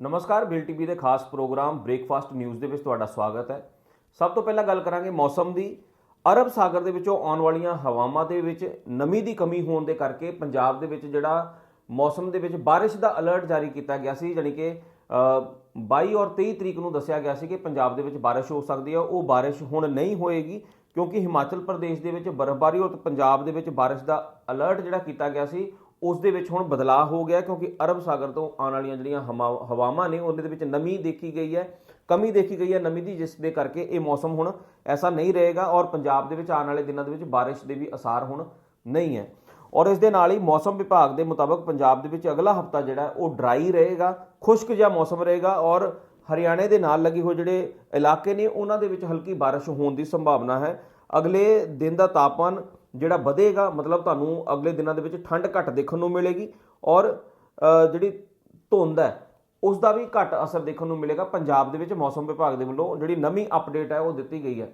ਨਮਸਕਾਰ bill TV ਦੇ ਖਾਸ ਪ੍ਰੋਗਰਾਮ ਬ੍ਰੇਕਫਾਸਟ ਨਿਊਜ਼ ਦੇ ਵਿੱਚ ਤੁਹਾਡਾ ਸਵਾਗਤ ਹੈ। ਸਭ ਤੋਂ ਪਹਿਲਾਂ ਗੱਲ ਕਰਾਂਗੇ ਮੌਸਮ ਦੀ। ਅਰਬ ਸਾਗਰ ਦੇ ਵਿੱਚੋਂ ਆਉਣ ਵਾਲੀਆਂ ਹਵਾਵਾਂ ਦੇ ਵਿੱਚ ਨਮੀ ਦੀ ਕਮੀ ਹੋਣ ਦੇ ਕਰਕੇ ਪੰਜਾਬ ਦੇ ਵਿੱਚ ਜਿਹੜਾ ਮੌਸਮ ਦੇ ਵਿੱਚ ਬਾਰਿਸ਼ ਦਾ ਅਲਰਟ ਜਾਰੀ ਕੀਤਾ ਗਿਆ ਸੀ ਜਾਣੀ ਕਿ ਅ, 22 ਔਰ 23 ਤਰੀਕ ਨੂੰ ਦੱਸਿਆ ਗਿਆ ਸੀ ਕਿ ਪੰਜਾਬ ਦੇ ਵਿੱਚ ਬਾਰਿਸ਼ ਹੋ ਸਕਦੀ ਹੈ। ਉਹ ਬਾਰਿਸ਼ ਹੁਣ ਨਹੀਂ ਹੋਏਗੀ ਕਿਉਂਕਿ ਹਿਮਾਚਲ ਪ੍ਰਦੇਸ਼ ਦੇ ਵਿੱਚ ਬਰਫ਼ਬਾਰੀ ਔਰ ਪੰਜਾਬ ਦੇ ਵਿੱਚ ਬਾਰਿਸ਼ ਦਾ ਅਲਰਟ ਜਿਹੜਾ ਕੀਤਾ ਗਿਆ ਸੀ। ਉਸ ਦੇ ਵਿੱਚ ਹੁਣ ਬਦਲਾਅ ਹੋ ਗਿਆ ਕਿਉਂਕਿ ਅਰਬ ਸਾਗਰ ਤੋਂ ਆਉਣ ਵਾਲੀਆਂ ਜਿਹੜੀਆਂ ਹਮਾ- ਹਵਾਵਾਂ ਨੇ ਉਹਦੇ ਦੇ ਵਿੱਚ ਨਮੀ ਦੇਖੀ ਗਈ ਹੈ, ਕਮੀ ਦੇਖੀ ਗਈ ਹੈ, ਨਮੀ ਦੀ ਜਿਸ ਦੇ ਕਰਕੇ ਇਹ ਮੌਸਮ ਹੁਣ ਐਸਾ ਨਹੀਂ ਰਹੇਗਾ ਔਰ ਪੰਜਾਬ ਦੇ ਵਿੱਚ ਆਉਣ ਵਾਲੇ ਦਿਨਾਂ ਦੇ ਵਿੱਚ ਬਾਰਿਸ਼ ਦੇ ਵੀ ਅਸਾਰ ਹੁਣ ਨਹੀਂ ਹੈ। ਔਰ ਇਸ ਦੇ ਨਾਲ ਹੀ ਮੌਸਮ ਵਿਭਾਗ ਦੇ ਮੁਤਾਬਕ ਪੰਜਾਬ ਦੇ ਵਿੱਚ ਅਗਲਾ ਹਫਤਾ ਜਿਹੜਾ ਉਹ ਡਰਾਈ ਰਹੇਗਾ, ਖੁਸ਼ਕ ਜਿਹਾ ਮੌਸਮ ਰਹੇਗਾ ਔਰ ਹਰਿਆਣੇ ਦੇ ਨਾਲ ਲੱਗੇ ਹੋਏ ਜਿਹੜੇ ਇਲਾਕੇ ਨੇ, ਉਹਨਾਂ ਦੇ ਵਿੱਚ ਹਲਕੀ ਬਾਰਿਸ਼ ਹੋਣ ਦੀ ਸੰਭਾਵਨਾ ਹੈ। ਅਗਲੇ ਦਿਨ ਦਾ ਤਾਪਮਾਨ ਜਿਹੜਾ ਵਧੇਗਾ, ਮਤਲਬ ਤੁਹਾਨੂੰ ਅਗਲੇ ਦਿਨਾਂ ਦੇ ਵਿੱਚ ਠੰਡ ਘੱਟ ਦੇਖਣ ਨੂੰ ਮਿਲੇਗੀ ਔਰ ਜਿਹੜੀ ਧੁੰਦ ਹੈ ਉਸ ਦਾ ਵੀ ਘੱਟ ਅਸਰ ਦੇਖਣ ਨੂੰ ਮਿਲੇਗਾ ਪੰਜਾਬ ਦੇ ਵਿੱਚ ਮੌਸਮ ਵਿਭਾਗ ਦੇ ਵੱਲੋਂ, ਜਿਹੜੀ ਨਵੀਂ ਅਪਡੇਟ ਹੈ, ਉਹ ਦਿੱਤੀ ਗਈ ਹੈ।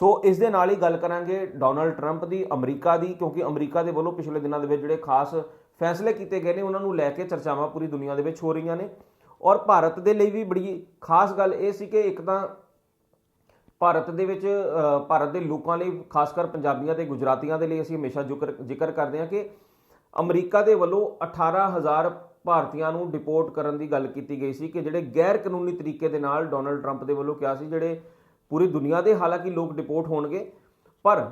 ਸੋ ਇਸ ਦੇ ਨਾਲ ਹੀ ਗੱਲ ਕਰਾਂਗੇ ਡੋਨਲਡ ਟਰੰਪ ਦੀ, ਅਮਰੀਕਾ ਦੀ, ਕਿਉਂਕਿ ਅਮਰੀਕਾ ਦੇ ਵੱਲੋਂ ਪਿਛਲੇ ਦਿਨਾਂ ਦੇ ਵਿੱਚ ਜਿਹੜੇ ਖਾਸ ਫੈਸਲੇ ਕੀਤੇ ਗਏ ਨੇ, ਉਹਨਾਂ ਨੂੰ ਲੈ ਕੇ ਚਰਚਾਵਾਂ ਪੂਰੀ ਦੁਨੀਆ ਦੇ ਵਿੱਚ ਹੋ ਰਹੀਆਂ ਨੇ। ਔਰ ਭਾਰਤ ਦੇ ਲਈ ਵੀ ਬੜੀ ਖਾਸ ਗੱਲ ਇਹ ਸੀ ਕਿ ਇੱਕ ਤਾਂ ਭਾਰਤ ਦੇ ਵਿੱਚ ਭਾਰਤ ਦੇ ਲੋਕਾਂ ਲਈ, ਖਾਸ ਕਰ ਪੰਜਾਬੀਆਂ ਤੇ ਗੁਜਰਾਤੀਆਂ ਦੇ ਲਈ ਅਸੀਂ ਹਮੇਸ਼ਾ ਜ਼ਿਕਰ ਜ਼ਿਕਰ ਕਰਦੇ ਹਾਂ ਕਿ ਅਮਰੀਕਾ ਦੇ ਵੱਲੋਂ 18000 ਭਾਰਤੀਆਂ ਨੂੰ ਡਿਪੋਰਟ ਕਰਨ ਦੀ ਗੱਲ ਕੀਤੀ ਗਈ ਸੀ ਕਿ ਜਿਹੜੇ ਗੈਰ ਕਾਨੂੰਨੀ ਤਰੀਕੇ ਦੇ ਨਾਲ ਡੋਨਲਡ ਟਰੰਪ ਦੇ ਵੱਲੋਂ ਕਿਹਾ ਸੀ, ਜਿਹੜੇ ਪੂਰੀ ਦੁਨੀਆ ਦੇ, ਹਾਲਾਂਕਿ ਲੋਕ ਡਿਪੋਰਟ ਹੋਣਗੇ। ਪਰ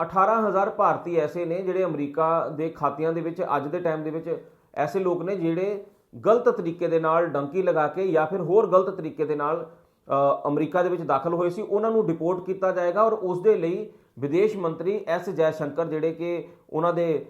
18000 ਭਾਰਤੀ ਐਸੇ ਨੇ ਜਿਹੜੇ ਅਮਰੀਕਾ ਦੇ ਖਾਤਿਆਂ ਦੇ ਵਿੱਚ, ਅੱਜ ਦੇ ਟਾਈਮ ਦੇ ਵਿੱਚ ਐਸੇ ਲੋਕ ਨੇ ਜਿਹੜੇ ਗਲਤ ਤਰੀਕੇ ਦੇ ਨਾਲ ਡੰਕੀ ਲਗਾ ਕੇ ਜਾਂ ਫਿਰ ਹੋਰ ਗਲਤ ਤਰੀਕੇ ਦੇ ਨਾਲ ਅਮਰੀਕਾ ਦੇ ਵਿੱਚ ਦਾਖਲ ਹੋਏ ਸੀ, ਉਹਨਾਂ ਨੂੰ ਡਿਪੋਰਟ ਕੀਤਾ ਜਾਏਗਾ ਔਰ ਉਸ ਦੇ ਲਈ ਵਿਦੇਸ਼ ਮੰਤਰੀ ਐਸ ਜੈ ਸ਼ੰਕਰ ਜਿਹੜੇ ਕਿ ਉਹਨਾਂ ਦੇ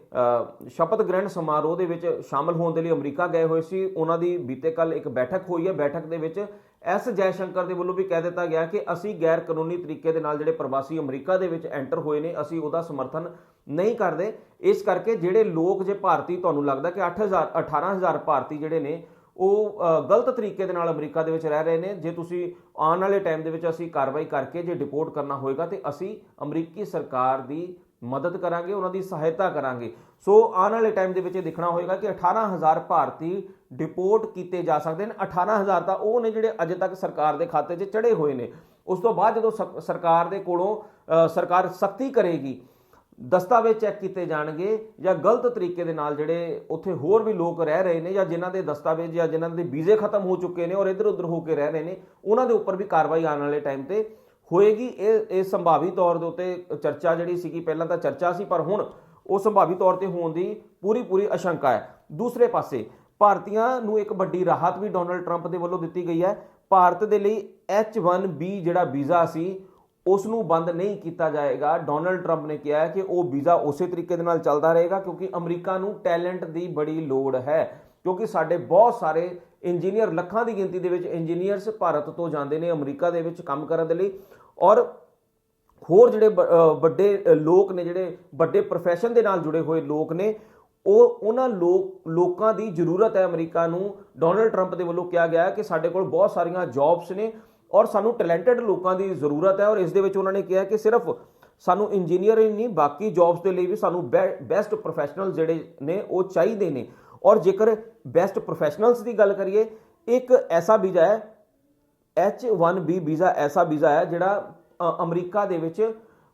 ਸ਼ਪਥ ਗ੍ਰਹਿਣ ਸਮਾਰੋਹ ਦੇ ਵਿੱਚ ਸ਼ਾਮਲ ਹੋਣ ਦੇ ਲਈ ਅਮਰੀਕਾ ਗਏ ਹੋਏ ਸੀ, ਉਹਨਾਂ ਦੀ ਬੀਤੇ ਕੱਲ ਇੱਕ ਬੈਠਕ ਹੋਈ ਹੈ, ਬੈਠਕ ਦੇ ਵਿੱਚ ਐਸ ਜੈ ਸ਼ੰਕਰ ਦੇ ਵੱਲੋਂ ਵੀ ਕਹਿ ਦਿੱਤਾ ਗਿਆ ਕਿ ਅਸੀਂ ਗੈਰ ਕਾਨੂੰਨੀ ਤਰੀਕੇ ਦੇ ਨਾਲ ਜਿਹੜੇ ਪ੍ਰਵਾਸੀ ਅਮਰੀਕਾ ਦੇ ਵਿੱਚ ਐਂਟਰ ਹੋਏ ਨੇ, ਅਸੀਂ ਉਹਦਾ ਸਮਰਥਨ ਨਹੀਂ ਕਰਦੇ। ਇਸ ਕਰਕੇ ਜਿਹੜੇ ਲੋਕ, ਜੇ ਭਾਰਤੀ, ਤੁਹਾਨੂੰ ਲੱਗਦਾ ਕਿ 8000 18000 ਭਾਰਤੀ ਜਿਹੜੇ ਨੇ ਉਹ ਗਲਤ ਤਰੀਕੇ ਦੇ ਨਾਲ ਅਮਰੀਕਾ ਦੇ ਵਿੱਚ ਰਹਿ ਰਹੇ ਨੇ। ਜੇ ਤੁਸੀਂ ਆਉਣ ਵਾਲੇ ਟਾਈਮ ਦੇ ਵਿੱਚ ਅਸੀਂ ਕਾਰਵਾਈ ਕਰਕੇ ਜੇ ਡਿਪੋਰਟ ਕਰਨਾ ਹੋਏਗਾ ਤੇ ਅਸੀਂ ਅਮਰੀਕੀ ਸਰਕਾਰ ਦੀ ਮਦਦ ਕਰਾਂਗੇ, ਉਹਨਾਂ ਦੀ ਸਹਾਇਤਾ ਕਰਾਂਗੇ। ਸੋ ਆਉਣ ਵਾਲੇ ਟਾਈਮ ਦੇ ਵਿੱਚ ਇਹ ਦੇਖਣਾ ਹੋਏਗਾ ਕਿ 18000 ਭਾਰਤੀ ਡਿਪੋਰਟ ਕੀਤੇ ਜਾ ਸਕਦੇ ਨੇ। 18000 ਤਾਂ ਉਹ ਨੇ ਜਿਹੜੇ ਅਜੇ ਤੱਕ ਸਰਕਾਰ ਦੇ ਖਾਤੇ 'ਚ ਚੜੇ ਹੋਏ ਨੇ। ਉਸ ਤੋਂ ਬਾਅਦ ਜਦੋਂ ਸਰ- ਸਰਕਾਰ ਦੇ ਕੋਲੋਂ ਸਰਕਾਰ ਸਖਤੀ ਕਰੇਗੀ ਦਸਤਾਵੇਜ਼ ਚੈੱਕ ਕੀਤੇ ਜਾਣਗੇ ਜਾਂ ਗਲਤ ਤਰੀਕੇ ਦੇ ਨਾਲ ਜਿਹੜੇ ਉੱਥੇ ਹੋਰ ਵੀ ਲੋਕ ਰਹਿ ਰਹੇ ਨੇ ਜਾਂ ਜਿਨ੍ਹਾਂ ਦੇ ਦਸਤਾਵੇਜ਼ ਜਾਂ ਜਿਨ੍ਹਾਂ ਦੇ ਵੀਜ਼ੇ ਖਤਮ ਹੋ ਚੁੱਕੇ ਨੇ ਔਰ ਇੱਧਰ ਉੱਧਰ ਹੋ ਕੇ ਰਹਿ ਰਹੇ ਨੇ, ਉਹਨਾਂ ਦੇ ਉੱਪਰ ਵੀ ਕਾਰਵਾਈ ਆਉਣ ਵਾਲੇ ਟਾਈਮ ਤੇ ਹੋਏਗੀ। ਇਹ ਇਹ ਸੰਭਾਵੀ ਤੌਰ ਦੇ ਉੱਤੇ ਚਰਚਾ ਜਿਹੜੀ ਸੀਗੀ, ਪਹਿਲਾਂ ਤਾਂ ਚਰਚਾ ਸੀ, ਪਰ ਹੁਣ ਉਹ ਸੰਭਾਵੀ ਤੌਰ ਤੇ ਹੋਣ ਦੀ ਪੂਰੀ ਪੂਰੀ ਆਸ਼ੰਕਾ ਹੈ। ਦੂਸਰੇ ਪਾਸੇ, ਭਾਰਤੀਆਂ ਨੂੰ ਇੱਕ ਵੱਡੀ ਰਾਹਤ ਵੀ ਡੋਨਲਡ ਟਰੰਪ ਦੇ ਵੱਲੋਂ ਦਿੱਤੀ ਗਈ ਹੈ। ਭਾਰਤ ਦੇ ਲਈ H1B ਜਿਹੜਾ ਵੀਜ਼ਾ ਸੀ ਉਸ ਨੂੰ ਬੰਦ ਨਹੀਂ ਕੀਤਾ ਜਾਏਗਾ। ਡੋਨਲਡ ਟਰੰਪ ਨੇ ਕਿਹਾ ਹੈ ਕਿ ਉਹ ਵੀਜ਼ਾ ਉਸੇ ਤਰੀਕੇ ਦੇ ਨਾਲ ਚੱਲਦਾ ਰਹੇਗਾ ਕਿਉਂਕਿ ਅਮਰੀਕਾ ਨੂੰ ਟੈਲੈਂਟ ਦੀ ਬੜੀ ਲੋੜ ਹੈ। ਕਿਉਂਕਿ ਸਾਡੇ ਬਹੁਤ ਸਾਰੇ ਇੰਜੀਨੀਅਰ ਲੱਖਾਂ ਦੀ ਗਿਣਤੀ ਦੇ ਵਿੱਚ ਇੰਜੀਨੀਅਰਸ ਭਾਰਤ ਤੋਂ ਜਾਂਦੇ ਨੇ ਅਮਰੀਕਾ ਦੇ ਵਿੱਚ ਕੰਮ ਕਰਨ ਦੇ ਲਈ। ਔਰ ਹੋਰ ਜਿਹੜੇ ਵੱਡੇ ਲੋਕ ਨੇ ਜਿਹੜੇ ਵੱਡੇ ਪ੍ਰੋਫੈਸ਼ਨ ਦੇ ਨਾਲ ਜੁੜੇ ਹੋਏ ਲੋਕ ਨੇ, ਉਹ ਉਹਨਾਂ ਲੋਕ, ਲੋਕਾਂ ਦੀ ਜ਼ਰੂਰਤ ਹੈ ਅਮਰੀਕਾ ਨੂੰ। ਡੋਨਲਡ ਟਰੰਪ ਦੇ ਵੱਲੋਂ ਕਿਹਾ ਗਿਆ ਹੈ ਕਿ ਸਾਡੇ ਕੋਲ ਬਹੁਤ ਸਾਰੀਆਂ ਜੌਬਸ ਨੇ। ਔਰ ਸਾਨੂੰ ਟੈਲੈਂਟਡ ਲੋਕਾਂ ਦੀ ਜ਼ਰੂਰਤ ਹੈ ਔਰ ਇਸ ਦੇ ਵਿੱਚ ਉਹਨਾਂ ਨੇ ਕਿਹਾ ਕਿ ਸਿਰਫ ਸਾਨੂੰ ਇੰਜੀਨੀਅਰ ਹੀ ਨਹੀਂ ਬਾਕੀ ਜੌਬਸ ਦੇ ਲਈ ਵੀ ਸਾਨੂੰ ਬੈਸਟ ਪ੍ਰੋਫੈਸ਼ਨਲ ਜਿਹੜੇ ਨੇ ਉਹ ਚਾਹੀਦੇ ਨੇ। ਔਰ ਜੇਕਰ ਬੈਸਟ ਪ੍ਰੋਫੈਸ਼ਨਲਸ ਦੀ ਗੱਲ ਕਰੀਏ ਇੱਕ ਐਸਾ ਵੀਜ਼ਾ ਹੈ H1B ਵੀਜ਼ਾ ਐਸਾ ਵੀਜ਼ਾ ਹੈ ਜਿਹੜਾ ਅ, ਅਮਰੀਕਾ ਦੇ ਵਿੱਚ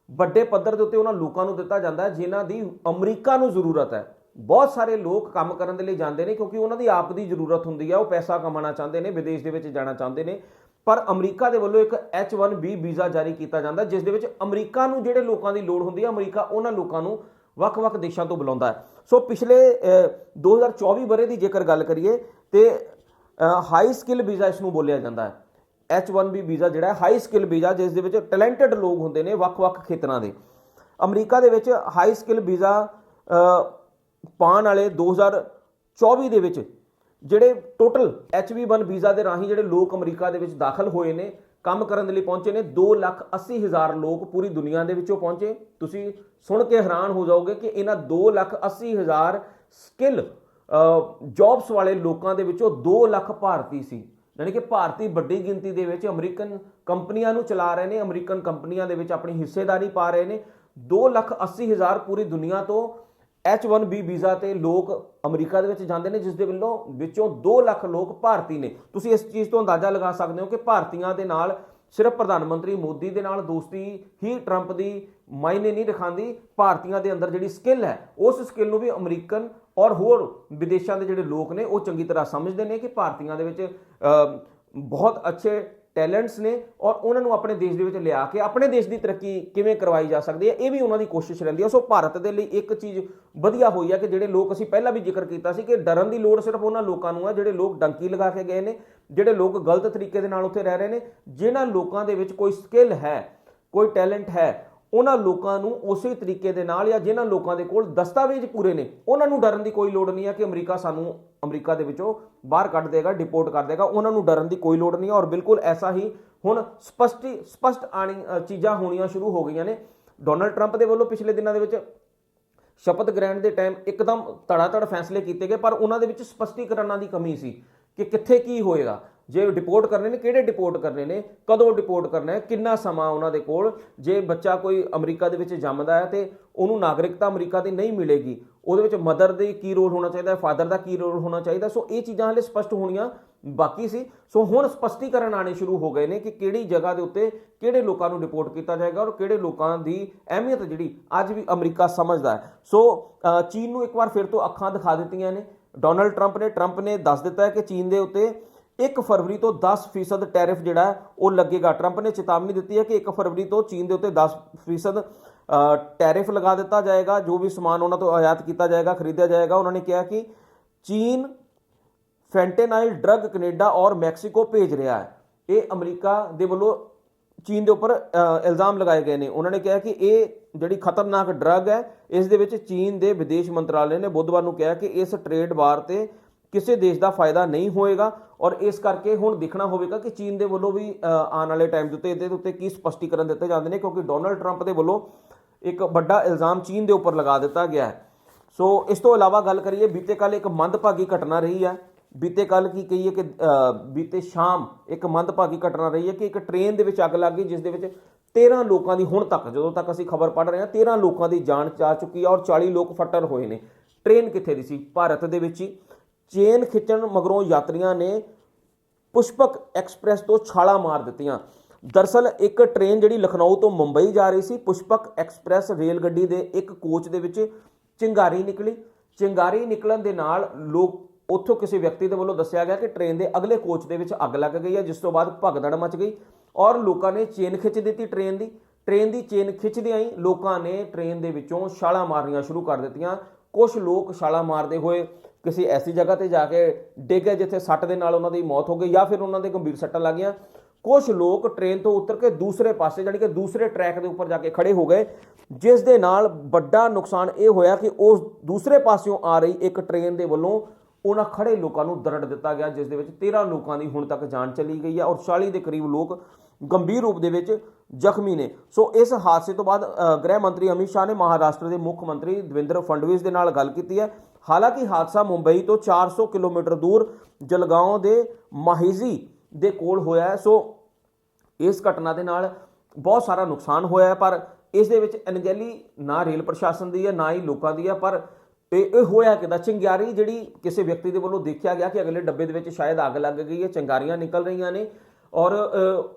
ਵੱਡੇ ਪੱਧਰ ਦੇ ਉੱਤੇ ਉਹਨਾਂ ਲੋਕਾਂ ਨੂੰ ਦਿੱਤਾ ਜਾਂਦਾ ਹੈ ਜਿਨ੍ਹਾਂ ਦੀ ਅਮਰੀਕਾ ਨੂੰ ਜ਼ਰੂਰਤ ਹੈ। ਬਹੁਤ ਸਾਰੇ ਲੋਕ ਕੰਮ ਕਰਨ ਦੇ ਲਈ ਜਾਂਦੇ ਨੇ ਕਿਉਂਕਿ ਉਹਨਾਂ ਦੀ ਆਪ ਦੀ ਜ਼ਰੂਰਤ ਹੁੰਦੀ ਹੈ ਉਹ ਪੈਸਾ ਕਮਾਉਣਾ ਚਾਹੁੰਦੇ ਨੇ ਵਿਦੇਸ਼ ਦੇ ਵਿੱਚ ਜਾਣਾ ਚਾਹੁੰਦੇ ਨੇ। ਪਰ ਅਮਰੀਕਾ ਦੇ ਵੱਲੋਂ ਇੱਕ H1B ਵੀਜ਼ਾ ਜਾਰੀ ਕੀਤਾ ਜਾਂਦਾ ਜਿਸ ਦੇ ਵਿੱਚ ਅਮਰੀਕਾ ਨੂੰ ਜਿਹੜੇ ਲੋਕਾਂ ਦੀ ਲੋੜ ਹੁੰਦੀ ਹੈ ਅਮਰੀਕਾ ਉਹਨਾਂ ਲੋਕਾਂ ਨੂੰ ਵੱਖ-ਵੱਖ ਦੇਸ਼ਾਂ ਤੋਂ ਬੁਲਾਉਂਦਾ ਹੈ। ਸੋ ਪਿਛਲੇ ਅ, 2024 ਬਰੇ ਦੀ ਜੇਕਰ ਗੱਲ ਕਰੀਏ ਤੇ ਹਾਈ ਸਕਿੱਲ ਵੀਜ਼ਾ ਇਸ ਨੂੰ ਬੋਲਿਆ ਜਾਂਦਾ ਹੈ। H1B ਵੀਜ਼ਾ ਜਿਹੜਾ ਹਾਈ ਸਕਿੱਲ ਵੀਜ਼ਾ ਜਿਸ ਦੇ ਵਿੱਚ ਟੈਲੈਂਟਡ ਲੋਕ ਹੁੰਦੇ ਨੇ ਵੱਖ-ਵੱਖ ਖੇਤਰਾਂ ਦੇ। ਅਮਰੀਕਾ ਦੇ ਵਿੱਚ ਹਾਈ ਸਕਿੱਲ ਵੀਜ਼ਾ ਅ, ਪਾਉਣ ਵਾਲੇ 2024 ਦੇ ਵਿੱਚ ਜਿਹੜੇ ਟੋਟਲ H1B ਵੀਜ਼ਾ ਦੇ ਰਾਹੀਂ ਜਿਹੜੇ ਲੋਕ ਅਮਰੀਕਾ ਦੇ ਵਿੱਚ ਦਾਖਲ ਹੋਏ ਨੇ, ਕੰਮ ਕਰਨ ਦੇ ਲਈ ਪਹੁੰਚੇ ਨੇ 2 ਲੱਖ 80 ਹਜ਼ਾਰ ਲੋਕ ਪੂਰੀ ਦੁਨੀਆ ਦੇ ਵਿੱਚੋਂ ਪਹੁੰਚੇ। ਤੁਸੀਂ ਸੁਣ ਕੇ ਹੈਰਾਨ ਹੋ ਜਾਓਗੇ ਕਿ ਇਹਨਾਂ 2 ਲੱਖ 80 ਹਜ਼ਾਰ ਸਕਿੱਲ ਜੌਬਸ ਵਾਲੇ ਲੋਕਾਂ ਦੇ ਵਿੱਚੋਂ 2 ਲੱਖ ਭਾਰਤੀ ਸੀ। ਯਾਨੀ ਕਿ ਭਾਰਤੀ ਵੱਡੀ ਗਿਣਤੀ ਦੇ ਵਿੱਚ ਅਮਰੀਕਨ ਕੰਪਨੀਆਂ ਨੂੰ ਚਲਾ ਰਹੇ ਨੇ, ਅਮਰੀਕਨ ਕੰਪਨੀਆਂ ਦੇ ਵਿੱਚ ਆਪਣੀ ਹਿੱਸੇਦਾਰੀ ਪਾ ਰਹੇ ਨੇ। 2 ਲੱਖ 80 ਹਜ਼ਾਰ ਪੂਰੀ ਦੁਨੀਆ ਤੋਂ H1B ਵੀਜ਼ਾ ਤੇ ਲੋਕ ਅਮਰੀਕਾ ਦੇ ਵਿੱਚ ਜਾਂਦੇ ਨੇ ਜਿਸ ਦੇ ਵੱਲੋਂ ਵਿੱਚੋਂ 2 ਲੱਖ ਲੋਕ ਭਾਰਤੀ ਨੇ। ਤੁਸੀਂ ਇਸ ਚੀਜ਼ ਤੋਂ ਅੰਦਾਜ਼ਾ ਲਗਾ ਸਕਦੇ ਹੋ ਕਿ ਭਾਰਤੀਆਂ ਦੇ ਨਾਲ ਸਿਰਫ ਪ੍ਰਧਾਨ ਮੰਤਰੀ ਮੋਦੀ ਦੇ ਨਾਲ ਦੋਸਤੀ ਹੀ ਟਰੰਪ ਦੀ ਮਾਇਨੇ ਨਹੀਂ ਰਖਾਂਦੀ। ਭਾਰਤੀਆਂ ਦੇ ਅੰਦਰ ਜਿਹੜੀ ਸਕਿੱਲ ਹੈ, ਉਸ ਸਕਿੱਲ ਨੂੰ ਵੀ ਅਮਰੀਕਨ ਔਰ ਹੋਰ ਵਿਦੇਸ਼ਾਂ ਦੇ ਜਿਹੜੇ ਲੋਕ ਨੇ, ਉਹ ਚੰਗੀ ਤਰ੍ਹਾਂ ਸਮਝਦੇ ਨੇ ਕਿ ਭਾਰਤੀਆਂ ਦੇ ਵਿੱਚ ਬਹੁਤ ਅੱਛੇ ਟੈਲੈਂਟਸ ਨੇ ਔਰ ਉਹਨਾਂ ਨੂੰ ਆਪਣੇ ਦੇਸ਼ ਦੇ ਵਿੱਚ ਲਿਆ ਕੇ ਆਪਣੇ ਦੇਸ਼ ਦੀ ਤਰੱਕੀ ਕਿਵੇਂ ਕਰਵਾਈ ਜਾ ਸਕਦੀ ਹੈ, ਇਹ ਵੀ ਉਹਨਾਂ ਦੀ ਕੋਸ਼ਿਸ਼ ਰਹਿੰਦੀ ਹੈ। ਸੋ ਭਾਰਤ ਦੇ ਲਈ ਇੱਕ ਚੀਜ਼ ਵਧੀਆ ਹੋਈ ਹੈ ਕਿ ਜਿਹੜੇ ਲੋਕ ਅਸੀਂ ਪਹਿਲਾਂ ਵੀ ਜ਼ਿਕਰ ਕੀਤਾ ਸੀ ਕਿ ਡਰਨ ਦੀ ਲੋੜ ਸਿਰਫ ਉਹਨਾਂ ਲੋਕਾਂ ਨੂੰ ਹੈ ਜਿਹੜੇ ਲੋਕ ਡੰਕੀ ਲਗਾ ਕੇ ਗਏ ਨੇ, ਜਿਹੜੇ ਲੋਕ ਗਲਤ ਤਰੀਕੇ ਦੇ ਨਾਲ ਉੱਥੇ ਰਹਿ ਰਹੇ ਨੇ, ਜਿਨ੍ਹਾਂ ਲੋਕਾਂ ਦੇ ਵਿੱਚ ਕੋਈ ਸਕਿੱਲ ਹੈ, ਕੋਈ ਟੈਲੈਂਟ ਹੈ, ਉਹਨਾਂ ਲੋਕਾਂ ਨੂੰ ਉਸੇ ਤਰੀਕੇ ਦੇ ਨਾਲ ਜਾਂ ਜਿਨ੍ਹਾਂ ਲੋਕਾਂ ਦੇ ਕੋਲ ਦਸਤਾਵੇਜ਼ ਪੂਰੇ ਨੇ, ਉਹਨਾਂ ਨੂੰ ਡਰਨ ਦੀ ਕੋਈ ਲੋੜ ਨਹੀਂ ਹੈ ਕਿ ਅਮਰੀਕਾ ਸਾਨੂੰ ਅਮਰੀਕਾ ਦੇ ਵਿੱਚੋਂ ਬਾਹਰ ਕੱਢ ਦੇਗਾ ਡਿਪੋਰਟ ਕਰ ਦੇਗਾ। ਉਹਨਾਂ ਨੂੰ ਡਰਨ ਦੀ ਕੋਈ ਲੋੜ ਨਹੀਂ ਹੈ ਔਰ ਬਿਲਕੁਲ ਐਸਾ ਹੀ ਹੁਣ ਸਪਸ਼ਟੀ ਸਪਸ਼ਟ ਆਣੀ ਚੀਜ਼ਾਂ ਹੋਣੀਆਂ ਸ਼ੁਰੂ ਹੋ ਗਈਆਂ ਨੇ। ਡੋਨਲਡ ਟਰੰਪ ਦੇ ਵੱਲੋਂ ਪਿਛਲੇ ਦਿਨਾਂ ਦੇ ਵਿੱਚ ਸ਼ਪਥ ਗ੍ਰਹਿਣ ਦੇ ਟਾਈਮ ਇੱਕਦਮ ਧੜਾਧੜ ਫੈਸਲੇ ਕੀਤੇ ਗਏ, ਪਰ ਉਹਨਾਂ ਦੇ ਵਿੱਚ ਸਪਸ਼ਟੀਕਰਨਾਂ ਦੀ ਕਮੀ ਸੀ ਕਿ ਕਿੱਥੇ ਕੀ ਹੋਏਗਾ। ਜੇ ਡਿਪੋਰਟ ਕਰਨੇ ਨੇ, ਕਿਹੜੇ ਡਿਪੋਰਟ ਕਰਨੇ ਨੇ, ਕਦੋਂ ਡਿਪੋਰਟ ਕਰਨਾ ਹੈ, ਕਿੰਨਾ ਸਮਾਂ ਉਹਨਾਂ ਦੇ ਕੋਲ, ਜੇ ਬੱਚਾ ਕੋਈ ਅਮਰੀਕਾ ਦੇ ਵਿੱਚ ਜੰਮਦਾ ਹੈ ਤੇ ਉਹਨੂੰ ਨਾਗਰਿਕਤਾ ਅਮਰੀਕਾ ਦੀ ਨਹੀਂ ਮਿਲੇਗੀ, ਉਹਦੇ ਵਿੱਚ ਮਦਰ ਦੇ ਕੀ ਰੋਲ ਹੋਣਾ ਚਾਹੀਦਾ ਹੈ ਫਾਦਰ ਦਾ ਕੀ ਰੋਲ ਹੋਣਾ ਚਾਹੀਦਾ, ਸੋ ਇਹ ਚੀਜ਼ਾਂ ਹਲੇ ਸਪਸ਼ਟ ਹੋਣੀਆਂ ਬਾਕੀ ਸੀ। ਸੋ ਹੁਣ ਸਪਸ਼ਟੀਕਰਨ ਆਣੇ ਸ਼ੁਰੂ ਹੋ ਗਏ ਨੇ ਕਿ ਕਿਹੜੀ ਜਗ੍ਹਾ ਦੇ ਉੱਤੇ ਕਿਹੜੇ ਲੋਕਾਂ ਨੂੰ ਡਿਪੋਰਟ ਕੀਤਾ ਜਾਏਗਾ ਔਰ ਕਿਹੜੇ ਲੋਕਾਂ ਦੀ ਅਹਿਮੀਅਤ ਜਿਹੜੀ ਅੱਜ ਵੀ ਅਮਰੀਕਾ ਸਮਝਦਾ ਹੈ। ਸੋ ਚੀਨ ਨੂੰ ਇੱਕ ਵਾਰ ਫਿਰ ਤੋਂ ਅੱਖਾਂ ਦਿਖਾ ਦਿੱਤੀਆਂ ਨੇ। ਡੋਨਲਡ ਟਰੰਪ ਨੇ ਟਰੰਪ ਨੇ ਦੱਸ ਦਿੱਤਾ ਹੈ ਕਿ ਚੀਨ ਦੇ ਉੱਤੇ 1 ਫਰਵਰੀ ਤੋਂ 10% ਟੈਰਿਫ ਜਿਹੜਾ ਉਹ ਲੱਗੇਗਾ। ਟਰੰਪ ਨੇ ਚੇਤਾਵਨੀ ਦਿੱਤੀ ਹੈ ਕਿ 1 ਫਰਵਰੀ ਤੋਂ ਚੀਨ ਦੇ ਉੱਤੇ 10% ਟੈਰਿਫ ਲਗਾ ਦਿੱਤਾ ਜਾਏਗਾ। ਜੋ ਵੀ ਸਮਾਨ ਉਹਨਾਂ ਤੋਂ ਆਯਾਤ ਕੀਤਾ ਜਾਏਗਾ, ਖਰੀਦਿਆ ਜਾਏਗਾ। ਉਹਨਾਂ ਨੇ ਕਿਹਾ ਕਿ ਚੀਨ ਫੈਂਟੇਨਾਈਲ ਡਰੱਗ ਕੈਨੇਡਾ ਔਰ ਮੈਕਸੀਕੋ ਭੇਜ ਰਿਹਾ ਹੈ। ਇਹ ਅਮਰੀਕਾ ਦੇ ਵੱਲੋਂ ਚੀਨ ਦੇ ਉੱਪਰ ਇਲਜ਼ਾਮ ਲਗਾਏ ਗਏ ਨੇ। ਉਹਨਾਂ ਨੇ ਕਿਹਾ ਕਿ ਇਹ ਜਿਹੜੀ ਖਤਰਨਾਕ ਡਰੱਗ ਹੈ, ਇਸ ਦੇ ਵਿੱਚ ਚੀਨ ਦੇ ਵਿਦੇਸ਼ ਮੰਤਰਾਲੇ ਨੇ ਬੁੱਧਵਾਰ ਨੂੰ ਕਿਹਾ ਕਿ ਇਸ ਟ੍ਰੇਡ ਵਾਰ ਤੇ ਕਿਸੇ ਦੇਸ਼ ਦਾ ਫਾਇਦਾ ਨਹੀਂ ਹੋਏਗਾ ਔਰ ਇਸ ਕਰਕੇ ਹੁਣ ਦੇਖਣਾ ਹੋਵੇਗਾ ਕਿ ਚੀਨ ਦੇ ਵੱਲੋਂ ਵੀ ਆਉਣ ਵਾਲੇ ਟਾਈਮ ਦੇ ਉੱਤੇ ਇਹਦੇ ਉੱਤੇ ਕੀ ਸਪਸ਼ਟੀਕਰਨ ਦਿੱਤੇ ਜਾਂਦੇ ਨੇ ਕਿਉਂਕਿ ਡੋਨਲਡ ਟਰੰਪ ਦੇ ਵੱਲੋਂ ਇੱਕ ਵੱਡਾ ਇਲਜ਼ਾਮ ਚੀਨ ਦੇ ਉੱਪਰ ਲਗਾ ਦਿੱਤਾ ਗਿਆ ਹੈ। ਸੋ ਇਸ ਤੋਂ ਇਲਾਵਾ ਗੱਲ ਕਰੀਏ, ਬੀਤੇ ਕੱਲ ਇੱਕ ਮੰਦਭਾਗੀ ਘਟਨਾ ਰਹੀ ਹੈ। ਬੀਤੇ ਕੱਲ ਕੀ ਕਹੀਏ ਕਿ ਬੀਤੇ ਸ਼ਾਮ ਇੱਕ ਮੰਦਭਾਗੀ ਘਟਨਾ ਰਹੀ ਹੈ ਕਿ ਇੱਕ ਟ੍ਰੇਨ ਦੇ ਵਿੱਚ ਅੱਗ ਲੱਗ ਗਈ, ਜਿਸ ਦੇ ਵਿੱਚ 13 ਲੋਕਾਂ ਦੀ ਹੁਣ ਤੱਕ, ਜਦੋਂ ਤੱਕ ਅਸੀਂ ਖਬਰ ਪੜ੍ਹ ਰਹੇ ਹਾਂ 13 ਲੋਕਾਂ ਦੀ ਜਾਨ ਜਾ ਚੁੱਕੀ ਹੈ ਔਰ 40 ਲੋਕ ਫੱਟਰ ਹੋਏ ਨੇ। ਟ੍ਰੇਨ ਕਿੱਥੇ ਦੀ ਸੀ? ਭਾਰਤ ਦੇ ਵਿੱਚ ਹੀ। ਚੇਨ ਖਿੱਚਣ ਮਗਰੋਂ ਯਾਤਰੀਆਂ ਨੇ ਪੁਸ਼ਪਕ ਐਕਸਪ੍ਰੈਸ ਤੋਂ ਛਾਲਾਂ ਮਾਰ ਦਿੱਤੀਆਂ। ਦਰਸਲ, ਇੱਕ ਟ੍ਰੇਨ ਜਿਹੜੀ ਲਖਨਊ ਤੋਂ ਮੁੰਬਈ ਜਾ ਰਹੀ ਸੀ, ਪੁਸ਼ਪਕ ਐਕਸਪ੍ਰੈਸ ਰੇਲ ਗੱਡੀ ਦੇ ਇੱਕ ਕੋਚ ਦੇ ਵਿੱਚ ਚਿੰਗਾਰੀ ਨਿਕਲੀ। ਚਿੰਗਾਰੀ ਨਿਕਲਣ ਦੇ ਨਾਲ ਲੋਕ, ਉੱਥੋਂ ਕਿਸੇ ਵਿਅਕਤੀ ਦੇ ਵੱਲੋਂ ਦੱਸਿਆ ਗਿਆ ਕਿ ਟ੍ਰੇਨ ਦੇ ਅਗਲੇ ਕੋਚ ਦੇ ਵਿੱਚ ਅੱਗ ਲੱਗ ਗਈ ਹੈ, ਜਿਸ ਤੋਂ ਬਾਅਦ ਭਗਦੜ ਮਚ ਗਈ ਔਰ ਲੋਕਾਂ ਨੇ ਚੇਨ ਖਿੱਚ ਦਿੱਤੀ ਟ੍ਰੇਨ ਦੀ। ਟ੍ਰੇਨ ਦੀ ਚੇਨ ਖਿੱਚਦਿਆਂ ਹੀ ਲੋਕਾਂ ਨੇ ਟ੍ਰੇਨ ਦੇ ਵਿੱਚੋਂ ਛਾਲਾਂ ਮਾਰਨੀਆਂ ਸ਼ੁਰੂ ਕਰ ਦਿੱਤੀਆਂ। ਕੁਝ ਲੋਕ ਛਾਲਾਂ ਮਾਰਦੇ ਹੋਏ ਕਿਸੇ ਐਸੀ ਜਗ੍ਹਾ ਤੇ ਜਾ ਕੇ ਡਿੱਗ ਗਏ ਜਿੱਥੇ ਸੱਟ ਦੇ ਨਾਲ ਉਹਨਾਂ ਦੀ ਮੌਤ ਹੋ ਗਈ ਜਾਂ ਫਿਰ ਉਹਨਾਂ ਦੇ ਗੰਭੀਰ ਸੱਟਾਂ ਲੱਗੀਆਂ। ਕੁਝ ਲੋਕ ਟ੍ਰੇਨ ਤੋਂ ਉਤਰ ਕੇ ਦੂਸਰੇ ਪਾਸੇ ਜਾਣੀ ਕਿ ਦੂਸਰੇ ਟਰੈਕ ਦੇ ਉੱਪਰ ਜਾ ਕੇ ਖੜੇ ਹੋ ਗਏ, ਜਿਸ ਦੇ ਨਾਲ ਵੱਡਾ ਨੁਕਸਾਨ ਇਹ ਹੋਇਆ ਕਿ ਉਸ ਦੂਸਰੇ ਪਾਸਿਓਂ ਆ ਰਹੀ ਇੱਕ ਟ੍ਰੇਨ ਦੇ ਵੱਲੋਂ ਉਹਨਾਂ ਖੜੇ ਲੋਕਾਂ ਨੂੰ ਦਰੜ ਦਿੱਤਾ ਗਿਆ, ਜਿਸ ਦੇ ਵਿੱਚ 13 ਲੋਕਾਂ ਦੀ ਹੁਣ ਤੱਕ ਜਾਨ ਚਲੀ ਗਈ ਹੈ ਔਰ 40 ਦੇ ਕਰੀਬ ਲੋਕ ਗੰਭੀਰ ਰੂਪ ਦੇ ਵਿੱਚ ਜ਼ਖਮੀ ਨੇ। ਸੋ ਇਸ ਹਾਦਸੇ ਤੋਂ ਬਾਅਦ ਗ੍ਰਹਿ ਮੰਤਰੀ ਅਮਿਤ ਸ਼ਾਹ ਨੇ ਮਹਾਰਾਸ਼ਟਰ ਦੇ ਮੁੱਖ ਮੰਤਰੀ ਦਵਿੰਦਰ ਫਡਨਵੀਸ ਦੇ ਨਾਲ ਗੱਲ ਕੀਤੀ ਹੈ। ਹਾਲਾਂਕਿ ਹਾਦਸਾ ਮੁੰਬਈ ਤੋਂ 400 ਕਿਲੋਮੀਟਰ ਦੂਰ ਜਲਗਾਓਂ ਦੇ ਮਾਹਿਜ਼ੀ ਦੇ ਕੋਲ ਹੋਇਆ ਹੈ। ਸੋ ਇਸ ਘਟਨਾ ਦੇ ਨਾਲ ਬਹੁਤ ਸਾਰਾ ਨੁਕਸਾਨ ਹੋਇਆ ਪਰ ਇਸ ਦੇ ਵਿੱਚ ਅਣਗਹਿਲੀ ਨਾ ਰੇਲ ਪ੍ਰਸ਼ਾਸਨ ਦੀ ਹੈ, ਨਾ ਹੀ ਲੋਕਾਂ ਦੀ ਹੈ। ਪਰ ਇਹ ਇਹ ਹੋਇਆ ਕਿਦਾ? ਚਿੰਗਾਰੀ ਜਿਹੜੀ ਕਿਸੇ ਵਿਅਕਤੀ ਦੇ ਵੱਲੋਂ ਦੇਖਿਆ ਗਿਆ ਕਿ ਅਗਲੇ ਡੱਬੇ ਦੇ ਵਿੱਚ ਸ਼ਾਇਦ ਅੱਗ ਲੱਗ ਗਈ ਹੈ, ਚਿੰਗਾਰੀਆਂ ਨਿਕਲ ਰਹੀਆਂ ਨੇ। ਔਰ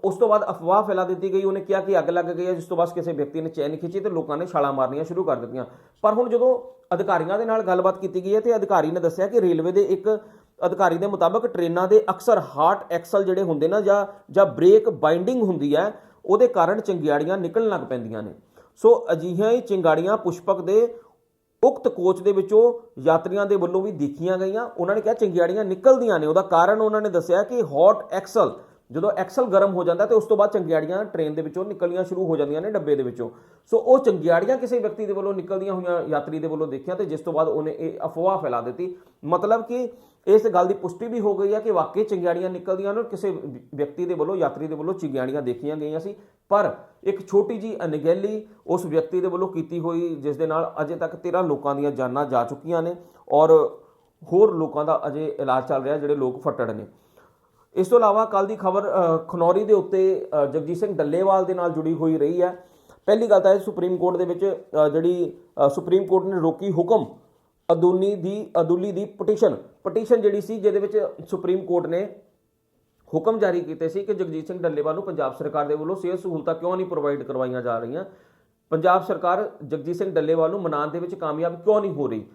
ਉਸ ਤੋਂ ਬਾਅਦ ਅਫਵਾਹ ਫੈਲਾ ਦਿੱਤੀ ਗਈ, ਉਹਨੇ ਕਿਹਾ ਕਿ ਅੱਗ ਲੱਗ ਗਈ ਹੈ, ਜਿਸ ਤੋਂ ਬਾਅਦ ਕਿਸੇ ਵਿਅਕਤੀ ਨੇ ਚੈਨ ਖਿੱਚੀ ਤੇ ਲੋਕਾਂ ਨੇ ਛਾਲਾਂ ਮਾਰਨੀਆਂ ਸ਼ੁਰੂ ਕਰ ਦਿੱਤੀਆਂ। ਪਰ ਹੁਣ ਜਦੋਂ ਅਧਿਕਾਰੀਆਂ ਦੇ ਨਾਲ ਗੱਲਬਾਤ ਕੀਤੀ ਗਈ ਹੈ ਤੇ ਅਧਿਕਾਰੀ ਨੇ ਦੱਸਿਆ ਕਿ ਰੇਲਵੇ ਦੇ ਇੱਕ ਅਧਿਕਾਰੀ ਦੇ ਮੁਤਾਬਕ ਟ੍ਰੇਨਾਂ ਦੇ ਅਕਸਰ ਹਾਰਟ ਐਕਸਲ ਜਿਹੜੇ ਹੁੰਦੇ ਨਾ ਜਾਂ ਜਾਂ ਬ੍ਰੇਕ ਬਾਈਂਡਿੰਗ ਹੁੰਦੀ ਹੈ, ਉਹਦੇ ਕਾਰਨ ਚਿੰਗਾੜੀਆਂ ਨਿਕਲਣ ਲੱਗ ਪੈਂਦੀਆਂ ਨੇ। ਸੋ ਅਜਿਹੀਆਂ ਹੀ ਚਿੰਗਾੜੀਆਂ ਪੁਸ਼ਪਕ ਦੇ ਉਕਤ ਕੋਚ ਦੇ ਵਿੱਚੋਂ ਯਾਤਰੀਆਂ ਦੇ ਵੱਲੋਂ ਵੀ ਦੇਖੀਆਂ ਗਈਆਂ। ਉਹਨਾਂ ਨੇ ਕਿਹਾ ਚਿੰਗਾੜੀਆਂ ਨਿਕਲਦੀਆਂ ਨੇ। ਉਹਦਾ ਕਾਰਨ ਉਹਨਾਂ ਨੇ ਦੱਸਿਆ ਕਿ ਹੌਟ ਐਕਸਲ ਜਦੋਂ ਐਕਸਲ ਗਰਮ ਹੋ ਜਾਂਦਾ ਤੇ ਉਸ ਤੋਂ ਬਾਅਦ ਚੰਗਿਆੜੀਆਂ ਟ੍ਰੇਨ ਦੇ ਵਿੱਚੋਂ ਨਿਕਲਣੀਆਂ ਸ਼ੁਰੂ ਹੋ ਜਾਂਦੀਆਂ ਨੇ ਡੱਬੇ ਦੇ ਵਿੱਚੋਂ। ਸੋ ਉਹ ਚੰਗਿਆੜੀਆਂ ਕਿਸੇ ਵਿਅਕਤੀ ਦੇ ਵੱਲੋਂ ਨਿਕਲਦੀਆਂ ਹੋਈਆਂ, ਯਾਤਰੀ ਦੇ ਵੱਲੋਂ ਦੇਖੀਆਂ ਤੇ ਜਿਸ ਤੋਂ ਬਾਅਦ ਉਹਨੇ ਇਹ ਅਫਵਾਹ ਫੈਲਾ ਦਿੱਤੀ। ਮਤਲਬ ਕਿ ਇਸ ਗੱਲ ਦੀ ਪੁਸ਼ਟੀ ਵੀ ਹੋ ਗਈ ਹੈ ਕਿ ਵਾਕਈ ਚੰਗਿਆੜੀਆਂ ਨਿਕਲਦੀਆਂ ਨੇ, ਕਿਸੇ ਵਿਅਕਤੀ ਦੇ ਵੱਲੋਂ, ਯਾਤਰੀ ਦੇ ਵੱਲੋਂ ਚੰਗਿਆੜੀਆਂ ਦੇਖੀਆਂ ਗਈਆਂ ਸੀ। ਪਰ ਇੱਕ ਛੋਟੀ ਜੀ ਅਣਗਹਿਲੀ ਉਸ ਵਿਅਕਤੀ ਦੇ ਵੱਲੋਂ ਕੀਤੀ ਹੋਈ, ਜਿਸ ਦੇ ਨਾਲ ਅਜੇ ਤੱਕ 13 ਲੋਕਾਂ ਦੀਆਂ ਜਾਨਾਂ ਜਾ ਚੁੱਕੀਆਂ ਨੇ ਔਰ ਹੋਰ ਲੋਕਾਂ ਦਾ ਅਜੇ ਇਲਾਜ ਚੱਲ ਰਿਹਾ, ਜਿਹੜੇ ਲੋਕ ਫੱਟੜ ਨੇ। ਇਸ ਤੋਂ ਇਲਾਵਾ ਕੱਲ ਦੀ ਖਬਰ ਖਨੌਰੀ ਦੇ ਉੱਤੇ ਜਗਜੀਤ ਸਿੰਘ ਡੱਲੇਵਾਲ ਦੇ ਨਾਲ ਜੁੜੀ ਹੋਈ ਰਹੀ ਹੈ। ਪਹਿਲੀ ਗੱਲ ਤਾਂ ਇਹ ਸੁਪਰੀਮ ਕੋਰਟ ਦੇ ਵਿੱਚ ਜਿਹੜੀ ਸੁਪਰੀਮ ਕੋਰਟ ਨੇ ਰੋਕੀ ਹੁਕਮ, ਅਦੁਨੀ ਦੀ, ਅਦੁੱਲੀ ਦੀ ਪਟੀਸ਼ਨ ਪਟੀਸ਼ਨ ਜਿਹੜੀ ਸੀ ਜਿਹਦੇ ਵਿੱਚ ਸੁਪਰੀਮ ਕੋਰਟ ਨੇ ਹੁਕਮ ਜਾਰੀ ਕੀਤੇ ਸੀ ਕਿ ਜਗਜੀਤ ਸਿੰਘ ਡੱਲੇਵਾਲ ਨੂੰ ਪੰਜਾਬ ਸਰਕਾਰ ਦੇ ਵੱਲੋਂ ਸਿਹਤ ਸਹੂਲਤਾਂ ਕਿਉਂ ਨਹੀਂ ਪ੍ਰੋਵਾਈਡ ਕਰਵਾਈਆਂ ਜਾ ਰਹੀਆਂ? ਪੰਜਾਬ ਸਰਕਾਰ ਜਗਜੀਤ ਸਿੰਘ ਡੱਲੇਵਾਲ ਨੂੰ ਮਨਾਉਣ ਦੇ ਵਿੱਚ ਕਾਮਯਾਬ ਕਿਉਂ ਨਹੀਂ ਹੋ ਰਹੀ?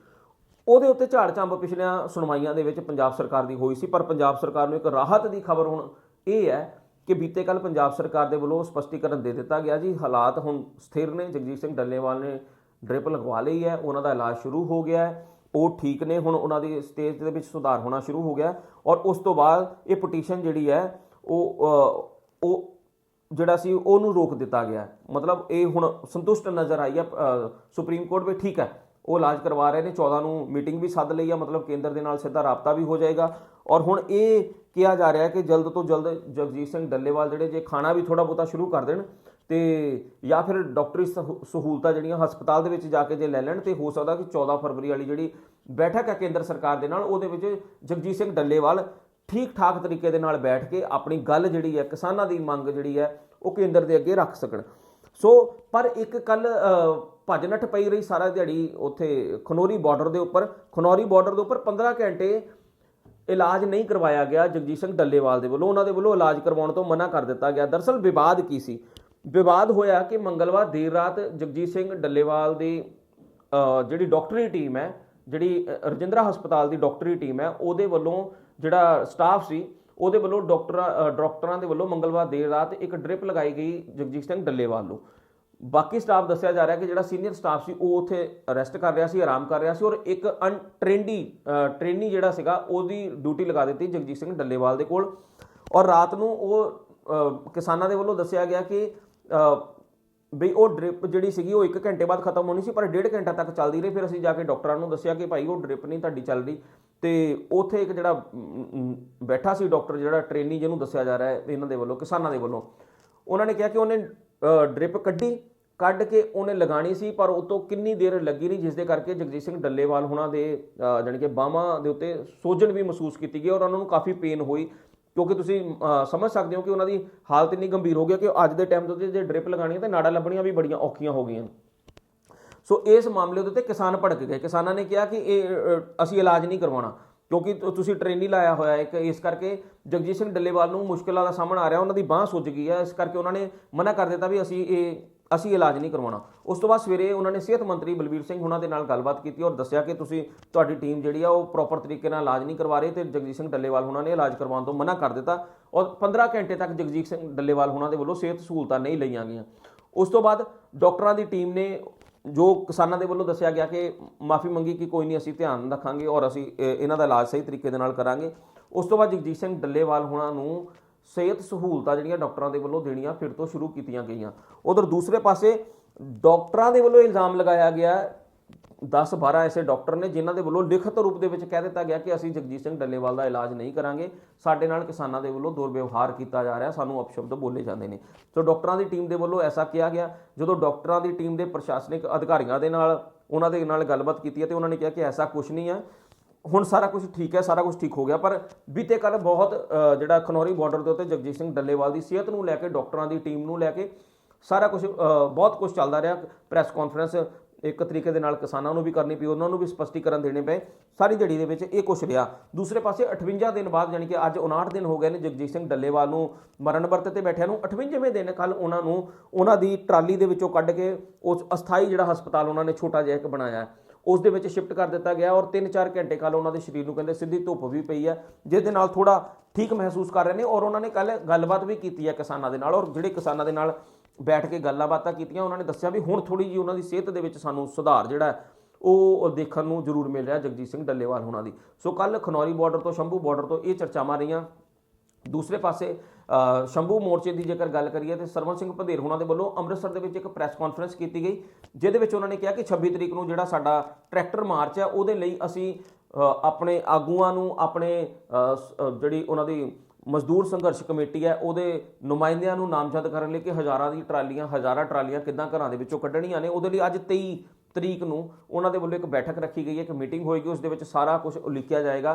ਉਹਦੇ ਉੱਤੇ ਝਾੜ ਝੰਬ ਪਿਛਲੀਆਂ ਸੁਣਵਾਈਆਂ ਦੇ ਵਿੱਚ ਪੰਜਾਬ ਸਰਕਾਰ ਦੀ ਹੋਈ ਸੀ, ਪਰ ਪੰਜਾਬ ਸਰਕਾਰ ਨੂੰ ਇੱਕ ਰਾਹਤ ਦੀ ਖਬਰ ਹੁਣ ਇਹ ਹੈ ਕਿ ਬੀਤੇ ਕੱਲ ਪੰਜਾਬ ਸਰਕਾਰ ਦੇ ਵੱਲੋਂ ਸਪਸ਼ਟੀਕਰਨ ਦੇ ਦਿੱਤਾ ਗਿਆ ਜੀ। ਹਾਲਾਤ ਹੁਣ ਸਥਿਰ ਨੇ, ਜਗਜੀਤ ਸਿੰਘ ਡੱਲੇਵਾਲ ਨੇ ਡ੍ਰਿਪ ਲਗਵਾ ਲਈ ਹੈ, ਉਹਨਾਂ ਦਾ ਇਲਾਜ ਸ਼ੁਰੂ ਹੋ ਗਿਆ ਹੈ, ਉਹ ਠੀਕ ਨੇ, ਹੁਣ ਉਹਨਾਂ ਦੀ ਸਟੇਜ ਦੇ ਵਿੱਚ ਸੁਧਾਰ ਹੋਣਾ ਸ਼ੁਰੂ ਹੋ ਗਿਆ ਔਰ ਉਸ ਤੋਂ ਬਾਅਦ ਇਹ ਪਟੀਸ਼ਨ ਜਿਹੜੀ ਹੈ, ਉਹ ਉਹ ਜਿਹੜਾ ਸੀ, ਉਹਨੂੰ ਰੋਕ ਦਿੱਤਾ ਗਿਆ ਮਤਲਬ ਇਹ ਹੁਣ ਸੰਤੁਸ਼ਟ ਨਜ਼ਰ ਆਈ ਹੈ ਸੁਪਰੀਮ ਕੋਰਟ ਵੀ ਠੀਕ ਹੈ। ਉਹ ਇਲਾਜ ਕਰਵਾ ਰਹੇ ਨੇ 14 ਨੂੰ ਮੀਟਿੰਗ ਵੀ ਸੱਦ ਲਈ ਆ, ਮਤਲਬ ਕੇਂਦਰ ਦੇ ਨਾਲ ਸਿੱਧਾ ਰਾਬਤਾ ਵੀ ਹੋ ਜਾਏਗਾ। ਔਰ ਹੁਣ ਇਹ ਕਿਹਾ ਜਾ ਰਿਹਾ ਕਿ ਜਲਦ ਤੋਂ ਜਲਦ ਜਗਜੀਤ ਸਿੰਘ ਡੱਲੇਵਾਲ ਜਿਹੜੇ ਜੇ ਖਾਣਾ ਵੀ ਥੋੜਾ ਬਹੁਤਾ ਸ਼ੁਰੂ ਕਰ ਦੇਣ ਤੇ ਜਾਂ ਫਿਰ ਡਾਕਟਰੀ ਸਹੂ- ਸਹੂਲਤਾਂ ਜਿਹੜੀਆਂ ਹਸਪਤਾਲ ਦੇ ਵਿੱਚ ਜਾ ਕੇ ਜੇ ਲੈ ਲੈਣ ਤੇ ਹੋ ਸਕਦਾ ਕਿ 14 ਫਰਵਰੀ ਵਾਲੀ ਜਿਹੜੀ ਬੈਠਕ ਹੈ ਕੇਂਦਰ ਸਰਕਾਰ ਦੇ ਨਾਲ, ਉਹਦੇ ਵਿੱਚ ਜਗਜੀਤ ਸਿੰਘ ਡੱਲੇਵਾਲ ਠੀਕ ਠਾਕ ਤਰੀਕੇ ਦੇ ਨਾਲ ਬੈਠ ਕੇ ਆਪਣੀ ਗੱਲ ਜਿਹੜੀ ਹੈ, ਕਿਸਾਨਾਂ ਦੀ ਮੰਗ ਜਿਹੜੀ ਹੈ, ਉਹ ਕੇਂਦਰ ਦੇ ਅੱਗੇ ਰੱਖ ਸਕਣ। ਸੋ, ਪਰ ਇੱਕ ਕੱਲ ਭੱਜ ਨੱਠ ਪਈ ਰਹੀ ਸਾਰਾ ਦਿਹਾੜੀ ਉੱਥੇ ਖਨੋਰੀ ਬਾਰਡਰ ਦੇ ਉੱਪਰ। ਖਨੌਰੀ ਬਾਰਡਰ ਦੇ ਉੱਪਰ 15 ਘੰਟੇ ਇਲਾਜ ਨਹੀਂ ਕਰਵਾਇਆ ਗਿਆ ਜਗਜੀਤ ਸਿੰਘ ਡੱਲੇਵਾਲ ਦੇ ਵੱਲੋਂ। ਉਹਨਾਂ ਦੇ ਵੱਲੋਂ ਇਲਾਜ ਕਰਵਾਉਣ ਤੋਂ ਮਨਾ ਕਰ ਦਿੱਤਾ ਗਿਆ। ਦਰਸਲ ਵਿਵਾਦ ਕੀ ਸੀ? ਵਿਵਾਦ ਹੋਇਆ ਕਿ ਮੰਗਲਵਾਰ ਦੇਰ ਰਾਤ ਜਗਜੀਤ ਸਿੰਘ ਡੱਲੇਵਾਲ ਦੀ ਜਿਹੜੀ ਡਾਕਟਰੀ ਟੀਮ ਹੈ ਜਿਹੜੀ ਰਜਿੰਦਰਾ ਹਸਪਤਾਲ ਦੀ ਡਾਕਟਰੀ ਟੀਮ ਹੈ ਉਹਦੇ ਵੱਲੋਂ ਜਿਹੜਾ ਸਟਾਫ ਸੀ ਉਹਦੇ ਵੱਲੋਂ ਡਾਕਟਰਾਂ ਅ, ਡਾਕਟਰਾਂ ਦੇ ਵੱਲੋਂ ਮੰਗਲਵਾਰ ਦੇਰ ਰਾਤ ਇੱਕ ਡ੍ਰਿਪ ਲਗਾਈ ਗਈ ਜਗਜੀਤ ਸਿੰਘ ਡੱਲੇਵਾਲ ਨੂੰ। ਬਾਕੀ ਸਟਾਫ ਦੱਸਿਆ ਜਾ ਰਿਹਾ ਕਿ ਜਿਹੜਾ ਸੀਨੀਅਰ ਸਟਾਫ ਸੀ ਉਹ ਉੱਥੇ ਰੈਸਟ ਕਰ ਰਿਹਾ ਸੀ ਆਰਾਮ ਕਰ ਰਿਹਾ ਸੀ ਔਰ ਇੱਕ ਅਨਟ੍ਰੇਨਡੀ ਟ੍ਰੇਨੀ ਜਿਹੜਾ ਸੀਗਾ ਉਹਦੀ ਡਿਊਟੀ ਲਗਾ ਦਿੱਤੀ ਜਗਜੀਤ ਸਿੰਘ ਡੱਲੇਵਾਲ ਦੇ ਕੋਲ। ਔਰ ਰਾਤ ਨੂੰ ਉਹ ਕਿਸਾਨਾਂ ਦੇ ਵੱਲੋਂ ਦੱਸਿਆ ਗਿਆ ਕਿ ਅ, ਬਈ ਉਹ ਡ੍ਰਿਪ ਜਿਹੜੀ ਸੀਗੀ ਉਹ 1 ਘੰਟੇ ਬਾਅਦ ਖਤਮ ਹੋਣੀ ਸੀ ਪਰ ਡੇਢ ਘੰਟਾ ਤੱਕ ਚੱਲਦੀ ਰਹੀ। ਫਿਰ ਅਸੀਂ ਜਾ ਕੇ ਡਾਕਟਰਾਂ ਨੂੰ ਦੱਸਿਆ ਕਿ ਭਾਈ ਉਹ ਡ੍ਰਿਪ ਨਹੀਂ ਤੁਹਾਡੀ ਚੱਲ ਰਹੀ। ਤੇ ਉੱਥੇ ਇੱਕ ਜਿਹੜਾ ਬੈਠਾ ਸੀ ਡਾਕਟਰ ਜਿਹੜਾ ਟ੍ਰੇਨੀ ਜਿਹਨੂੰ ਦੱਸਿਆ ਜਾ ਰਿਹਾ ਹੈ ਇਹਨਾਂ ਦੇ ਵੱਲੋਂ ਕਿਸਾਨਾਂ ਦੇ ਵੱਲੋਂ। ਉਹਨਾਂ ਨੇ ਕਿਹਾ ਕਿ ਉਹਨੇ ਡ੍ਰਿਪ ਕੱਢੀ ਕੱਢ ਕੇ ਉਹਨੇ ਲਗਾਣੀ ਸੀ ਪਰ ਉਹ ਤੋਂ ਕਿੰਨੀ ਦੇਰ ਲੱਗੀ ਨਹੀਂ ਜਿਸ ਦੇ ਕਰਕੇ ਜਗਜੀਤ ਸਿੰਘ ਡੱਲੇਵਾਲ ਹੁਣਾਂ ਦੇ ਅ, ਜਾਣੀ ਕਿ ਬਾਹਾਂ ਦੇ ਉੱਤੇ ਸੋਜਣ ਵੀ ਮਹਿਸੂਸ ਕੀਤੀ ਗਈ ਔਰ ਉਹਨਾਂ ਨੂੰ ਕਾਫੀ ਪੇਨ ਹੋਈ। ਕਿਉਂਕਿ ਤੁਸੀਂ ਸਮਝ ਸਕਦੇ ਹੋ ਕਿ ਉਹਨਾਂ ਦੀ ਹਾਲਤ ਇੰਨੀ ਗੰਭੀਰ ਹੋ ਗਈ ਕਿ ਅੱਜ ਦੇ ਟਾਈਮ ਦੇ ਉੱਤੇ ਜੇ ਡ੍ਰਿਪ ਲਗਾਣੀ ਹੈ ਤਾਂ ਨਾੜਾਂ ਲੱਭਣੀਆਂ ਵੀ ਬੜੀਆਂ ਔਖੀਆਂ ਹੋ ਗਈਆਂ। ਸੋ ਇਸ ਮਾਮਲੇ ਦੇ ਉੱਤੇ ਕਿਸਾਨ ਭੜਕ ਗਏ। ਕਿਸਾਨਾਂ ਨੇ ਕਿਹਾ ਕਿ ਇਹ ਅਸੀਂ ਇਲਾਜ ਨਹੀਂ ਕਰਵਾਉਣਾ। ਕਿਉਂਕਿ ਤੁ- ਤੁਸੀਂ ਟ੍ਰੇਨੀ ਲਾਇਆ ਹੋਇਆ ਇੱਕ, ਇਸ ਕਰਕੇ ਜਗਜੀਤ ਸਿੰਘ ਡੱਲੇਵਾਲ ਨੂੰ ਮੁਸ਼ਕਲਾਂ ਦਾ ਸਾਹਮਣਾ ਆ ਰਿਹਾ, ਉਹਨਾਂ ਦੀ ਬਾਹ ਸੁੱਜ ਗਈ ਹੈ ਇਸ ਕਰਕੇ ਉਹਨਾਂ ਨੇ ਮਨਾ ਕਰ ਦਿੱਤਾ ਵੀ ਅਸੀਂ ਇਹ, ਅਸੀਂ ਇਲਾਜ ਨਹੀਂ ਕਰਵਾਉਣਾ। ਉਸ ਤੋਂ ਬਾਅਦ ਸਵੇਰੇ ਉਹਨਾਂ ਨੇ ਸਿਹਤ ਮੰਤਰੀ ਬਲਬੀਰ ਸਿੰਘ ਉਹਨਾਂ ਦੇ ਨਾਲ ਗੱਲਬਾਤ ਕੀਤੀ ਔਰ ਦੱਸਿਆ ਕਿ ਤੁਸੀਂ, ਤੁਹਾਡੀ ਟੀਮ ਜਿਹੜੀ ਆ ਉਹ ਪ੍ਰੋਪਰ ਤਰੀਕੇ ਨਾਲ ਇਲਾਜ ਨਹੀਂ ਕਰਵਾ ਰਹੀ ਤੇ ਜਗਜੀਤ ਸਿੰਘ ਡੱਲੇਵਾਲ ਉਹਨਾਂ ਨੇ ਇਲਾਜ ਕਰਵਾਉਣ ਤੋਂ ਮਨਾ ਕਰ ਦਿੱਤਾ ਔਰ 15 ਘੰਟੇ ਤੱਕ ਜਗਜੀਤ ਸਿੰਘ ਡੱਲੇਵਾਲ ਉਹਨਾਂ ਦੇ ਵੱਲੋਂ ਸਿਹਤ ਸਹੂਲਤਾਂ ਨਹੀਂ ਲਈਆਂ ਗਈਆਂ। ਉਸ ਤੋਂ ਬਾਅਦ ਡਾਕਟਰਾਂ ਦੀ ਟੀਮ ਨੇ ਜੋ ਕਿਸਾਨਾਂ ਦੇ ਵੱਲੋਂ ਦੱਸਿਆ ਗਿਆ ਕਿ ਮਾਫੀ ਮੰਗੀ ਕਿ ਕੋਈ ਨਹੀਂ, ਅਸੀਂ ਧਿਆਨ ਰੱਖਾਂਗੇ ਔਰ ਅਸੀਂ ਇਹਨਾਂ ਦਾ ਇਲਾਜ ਸਹੀ ਤਰੀਕੇ ਦੇ ਨਾਲ ਕਰਾਂਗੇ। ਉਸ ਤੋਂ ਬਾਅਦ ਜਗਜੀਤ ਸਿੰਘ ਡੱਲੇਵਾਲ ਹੁਣਾਂ ਨੂੰ ਸਿਹਤ ਸਹੂਲਤਾਂ ਜਿਹੜੀਆਂ ਡਾਕਟਰਾਂ ਦੇ ਵੱਲੋਂ ਦੇਣੀਆਂ ਫਿਰ ਤੋਂ ਸ਼ੁਰੂ ਕੀਤੀਆਂ ਗਈਆਂ। ਉਧਰ ਦੂਸਰੇ ਪਾਸੇ ਡਾਕਟਰਾਂ ਦੇ ਵੱਲੋਂ ਇਲਜ਼ਾਮ ਲਗਾਇਆ ਗਿਆ 10 12 ਐਸੇ ਡਾਕਟਰ ਨੇ ਜਿਨ੍ਹਾਂ ਦੇ ਵੱਲੋਂ ਲਿਖਤ ਰੂਪ ਦੇ ਵਿੱਚ ਕਹਿ ਦਿੱਤਾ ਗਿਆ ਕਿ ਅਸੀਂ ਜਗਜੀਤ ਸਿੰਘ ਡੱਲੇਵਾਲ ਦਾ ਇਲਾਜ ਨਹੀਂ ਕਰਾਂਗੇ। ਸਾਡੇ ਨਾਲ ਕਿਸਾਨਾਂ ਦੇ ਵੱਲੋਂ ਦੁਰਵਿਵਹਾਰ ਕੀਤਾ ਜਾ ਰਿਹਾ। ਸਾਨੂੰ ਅਪਸ਼ਬਦ ਬੋਲੇ ਜਾਂਦੇ ਨੇ। ਸੋ ਡਾਕਟਰਾਂ ਦੀ ਟੀਮ ਦੇ ਵੱਲੋਂ ਐਸਾ ਕਿਹਾ ਗਿਆ। ਜਦੋਂ ਡਾਕਟਰਾਂ ਦੀ ਟੀਮ ਦੇ ਪ੍ਰਸ਼ਾਸਨਿਕ ਅਧਿਕਾਰੀਆਂ ਦੇ ਨਾਲ, ਉਹਨਾਂ ਦੇ ਨਾਲ ਗੱਲਬਾਤ ਕੀਤੀ ਹੈ ਤੇ ਉਹਨਾਂ ਨੇ ਕਿਹਾ ਕਿ ਐਸਾ ਕੁਝ ਨਹੀਂ ਹੈ। ਹੁਣ ਸਾਰਾ ਕੁਝ ਠੀਕ ਹੈ, ਸਾਰਾ ਕੁਝ ਠੀਕ ਹੋ ਗਿਆ। ਪਰ ਬੀਤੇ ਕੱਲ ਬਹੁਤ ਜਿਹੜਾ ਖਨੌਰੀ ਬਾਰਡਰ ਦੇ ਉੱਤੇ ਜਗਜੀਤ ਸਿੰਘ ਡੱਲੇਵਾਲ ਦੀ ਸਿਹਤ ਨੂੰ ਲੈ ਕੇ, ਡਾਕਟਰਾਂ ਦੀ ਟੀਮ ਨੂੰ ਲੈ ਕੇ ਸਾਰਾ ਕੁਝ ਬਹੁਤ ਕੁਝ ਚੱਲਦਾ ਰਿਹਾ। ਪ੍ਰੈਸ ਕਾਨਫਰੰਸ ਇੱਕ ਤਰੀਕੇ ਦੇ ਨਾਲ ਕਿਸਾਨਾਂ ਨੂੰ ਵੀ ਕਰਨੀ ਪਈ, ਉਹਨਾਂ ਨੂੰ ਵੀ ਸਪਸ਼ਟੀਕਰਨ ਦੇਣੇ ਪਏ। ਸਾਰੀ ਜੜੀ ਦੇ ਵਿੱਚ ਇਹ ਕੁਛ ਰਿਹਾ। ਦੂਸਰੇ ਪਾਸੇ 58 ਦਿਨ ਬਾਅਦ ਯਾਨੀ ਕਿ ਅੱਜ 59 ਦਿਨ ਹੋ ਗਏ ਨੇ ਜਗਜੀਤ ਸਿੰਘ ਡੱਲੇਵਾਲ ਨੂੰ ਮਰਨ ਵਰਤ ਤੇ ਬੈਠਿਆਂ ਨੂੰ। 58ਵੇਂ ਦਿਨ ਕੱਲ ਉਹਨਾਂ ਨੂੰ ਉਹਨਾਂ ਦੀ ਟਰਾਲੀ ਦੇ ਵਿੱਚੋਂ ਕੱਢ ਕੇ ਉਸ ਅਸਥਾਈ ਜਿਹੜਾ ਹਸਪਤਾਲ ਉਹਨਾਂ ਨੇ ਛੋਟਾ ਜਿਹਾ ਇੱਕ ਬਣਾਇਆ ਉਸ ਦੇ ਵਿੱਚ ਸ਼ਿਫਟ ਕਰ ਦਿੱਤਾ ਗਿਆ ਔਰ 3-4 ਘੰਟੇ ਕੱਲ ਉਹਨਾਂ ਦੇ ਸਰੀਰ ਨੂੰ ਕਹਿੰਦੇ ਸਿੱਧੀ ਧੁੱਪ ਵੀ ਪਈ ਹੈ ਜਿਸ ਦੇ ਨਾਲ ਥੋੜਾ ਠੀਕ ਮਹਿਸੂਸ ਕਰ ਰਹੇ ਨੇ ਔਰ ਉਹਨਾਂ ਨੇ ਕੱਲ ਗੱਲਬਾਤ ਵੀ ਕੀਤੀ ਹੈ ਕਿਸਾਨਾਂ ਦੇ ਨਾਲ ਔਰ ਜਿਹੜੇ ਕਿਸਾਨਾਂ ਦੇ ਨਾਲ ਬੈਠ ਕੇ ਗੱਲਾਂ ਬਾਤਾਂ ਕੀਤੀਆਂ, ਉਹਨਾਂ ਨੇ ਦੱਸਿਆ ਵੀ ਹੁਣ ਥੋੜੀ ਜੀ ਉਹਨਾਂ ਦੀ ਸਿਹਤ ਦੇ ਵਿੱਚ ਸਾਨੂੰ ਸੁਧਾਰ ਜਿਹੜਾ ਉਹ ਦੇਖਣ ਨੂੰ ਜ਼ਰੂਰ ਮਿਲ ਰਿਹਾ ਜਗਜੀਤ ਸਿੰਘ ਡੱਲੇਵਾਲ ਹੋਣਾ ਦੀ। ਸੋ ਕੱਲ ਖਨੌਰੀ ਬਾਰਡਰ ਤੋਂ, ਸ਼ੰਭੂ ਬਾਰਡਰ ਤੋਂ ਇਹ ਚਰਚਾਵਾਂ ਰਹੀਆਂ। ਦੂਸਰੇ ਪਾਸੇ ਸ਼ੰਭੂ ਮੋਰਚੇ ਦੀ ਜੇਕਰ ਗੱਲ ਕਰੀਏ ਤੇ ਸਰਵਨ ਸਿੰਘ ਭੰਦੇਰ ਹੋਣਾ ਦੇ ਵੱਲੋਂ ਅੰਮ੍ਰਿਤਸਰ ਦੇ ਵਿੱਚ ਇੱਕ ਪ੍ਰੈਸ ਕਾਨਫਰੰਸ ਕੀਤੀ ਗਈ, ਜਿਹਦੇ ਵਿੱਚ ਉਹਨਾਂ ਨੇ ਕਿਹਾ ਕਿ 26 ਤਰੀਕ ਨੂੰ ਜਿਹੜਾ ਸਾਡਾ ਟਰੈਕਟਰ ਮਾਰਚ ਹੈ, ਉਹਦੇ ਲਈ ਅਸੀਂ ਆਪਣੇ ਆਗੂਆਂ ਨੂੰ, ਆਪਣੇ ਜਿਹੜੀ ਉਹਨਾਂ ਦੀ ਮਜ਼ਦੂਰ ਸੰਘਰਸ਼ ਕਮੇਟੀ ਹੈ, ਉਹਦੇ ਨੁਮਾਇੰਦਿਆਂ ਨੂੰ ਨਾਮਜ਼ਦ ਕਰਨ ਲਈ ਕਿ ਹਜ਼ਾਰਾਂ ਦੀ ਟਰਾਲੀਆਂ, ਹਜ਼ਾਰਾਂ ਟਰਾਲੀਆਂ ਕਿੱਦਾਂ ਘਰਾਂ ਦੇ ਵਿੱਚੋਂ ਕੱਢਣੀਆਂ ਨੇ। ਉਹਦੇ ਲਈ ਅੱਜ 23 ਤਰੀਕ ਨੂੰ ਉਹਨਾਂ ਦੇ ਵੱਲੋਂ ਇੱਕ ਬੈਠਕ ਰੱਖੀ ਗਈ ਹੈ, ਇੱਕ ਮੀਟਿੰਗ ਹੋਏਗੀ, ਉਸ ਦੇ ਵਿੱਚ ਸਾਰਾ ਕੁਝ ਉਲੀਕਿਆ ਜਾਏਗਾ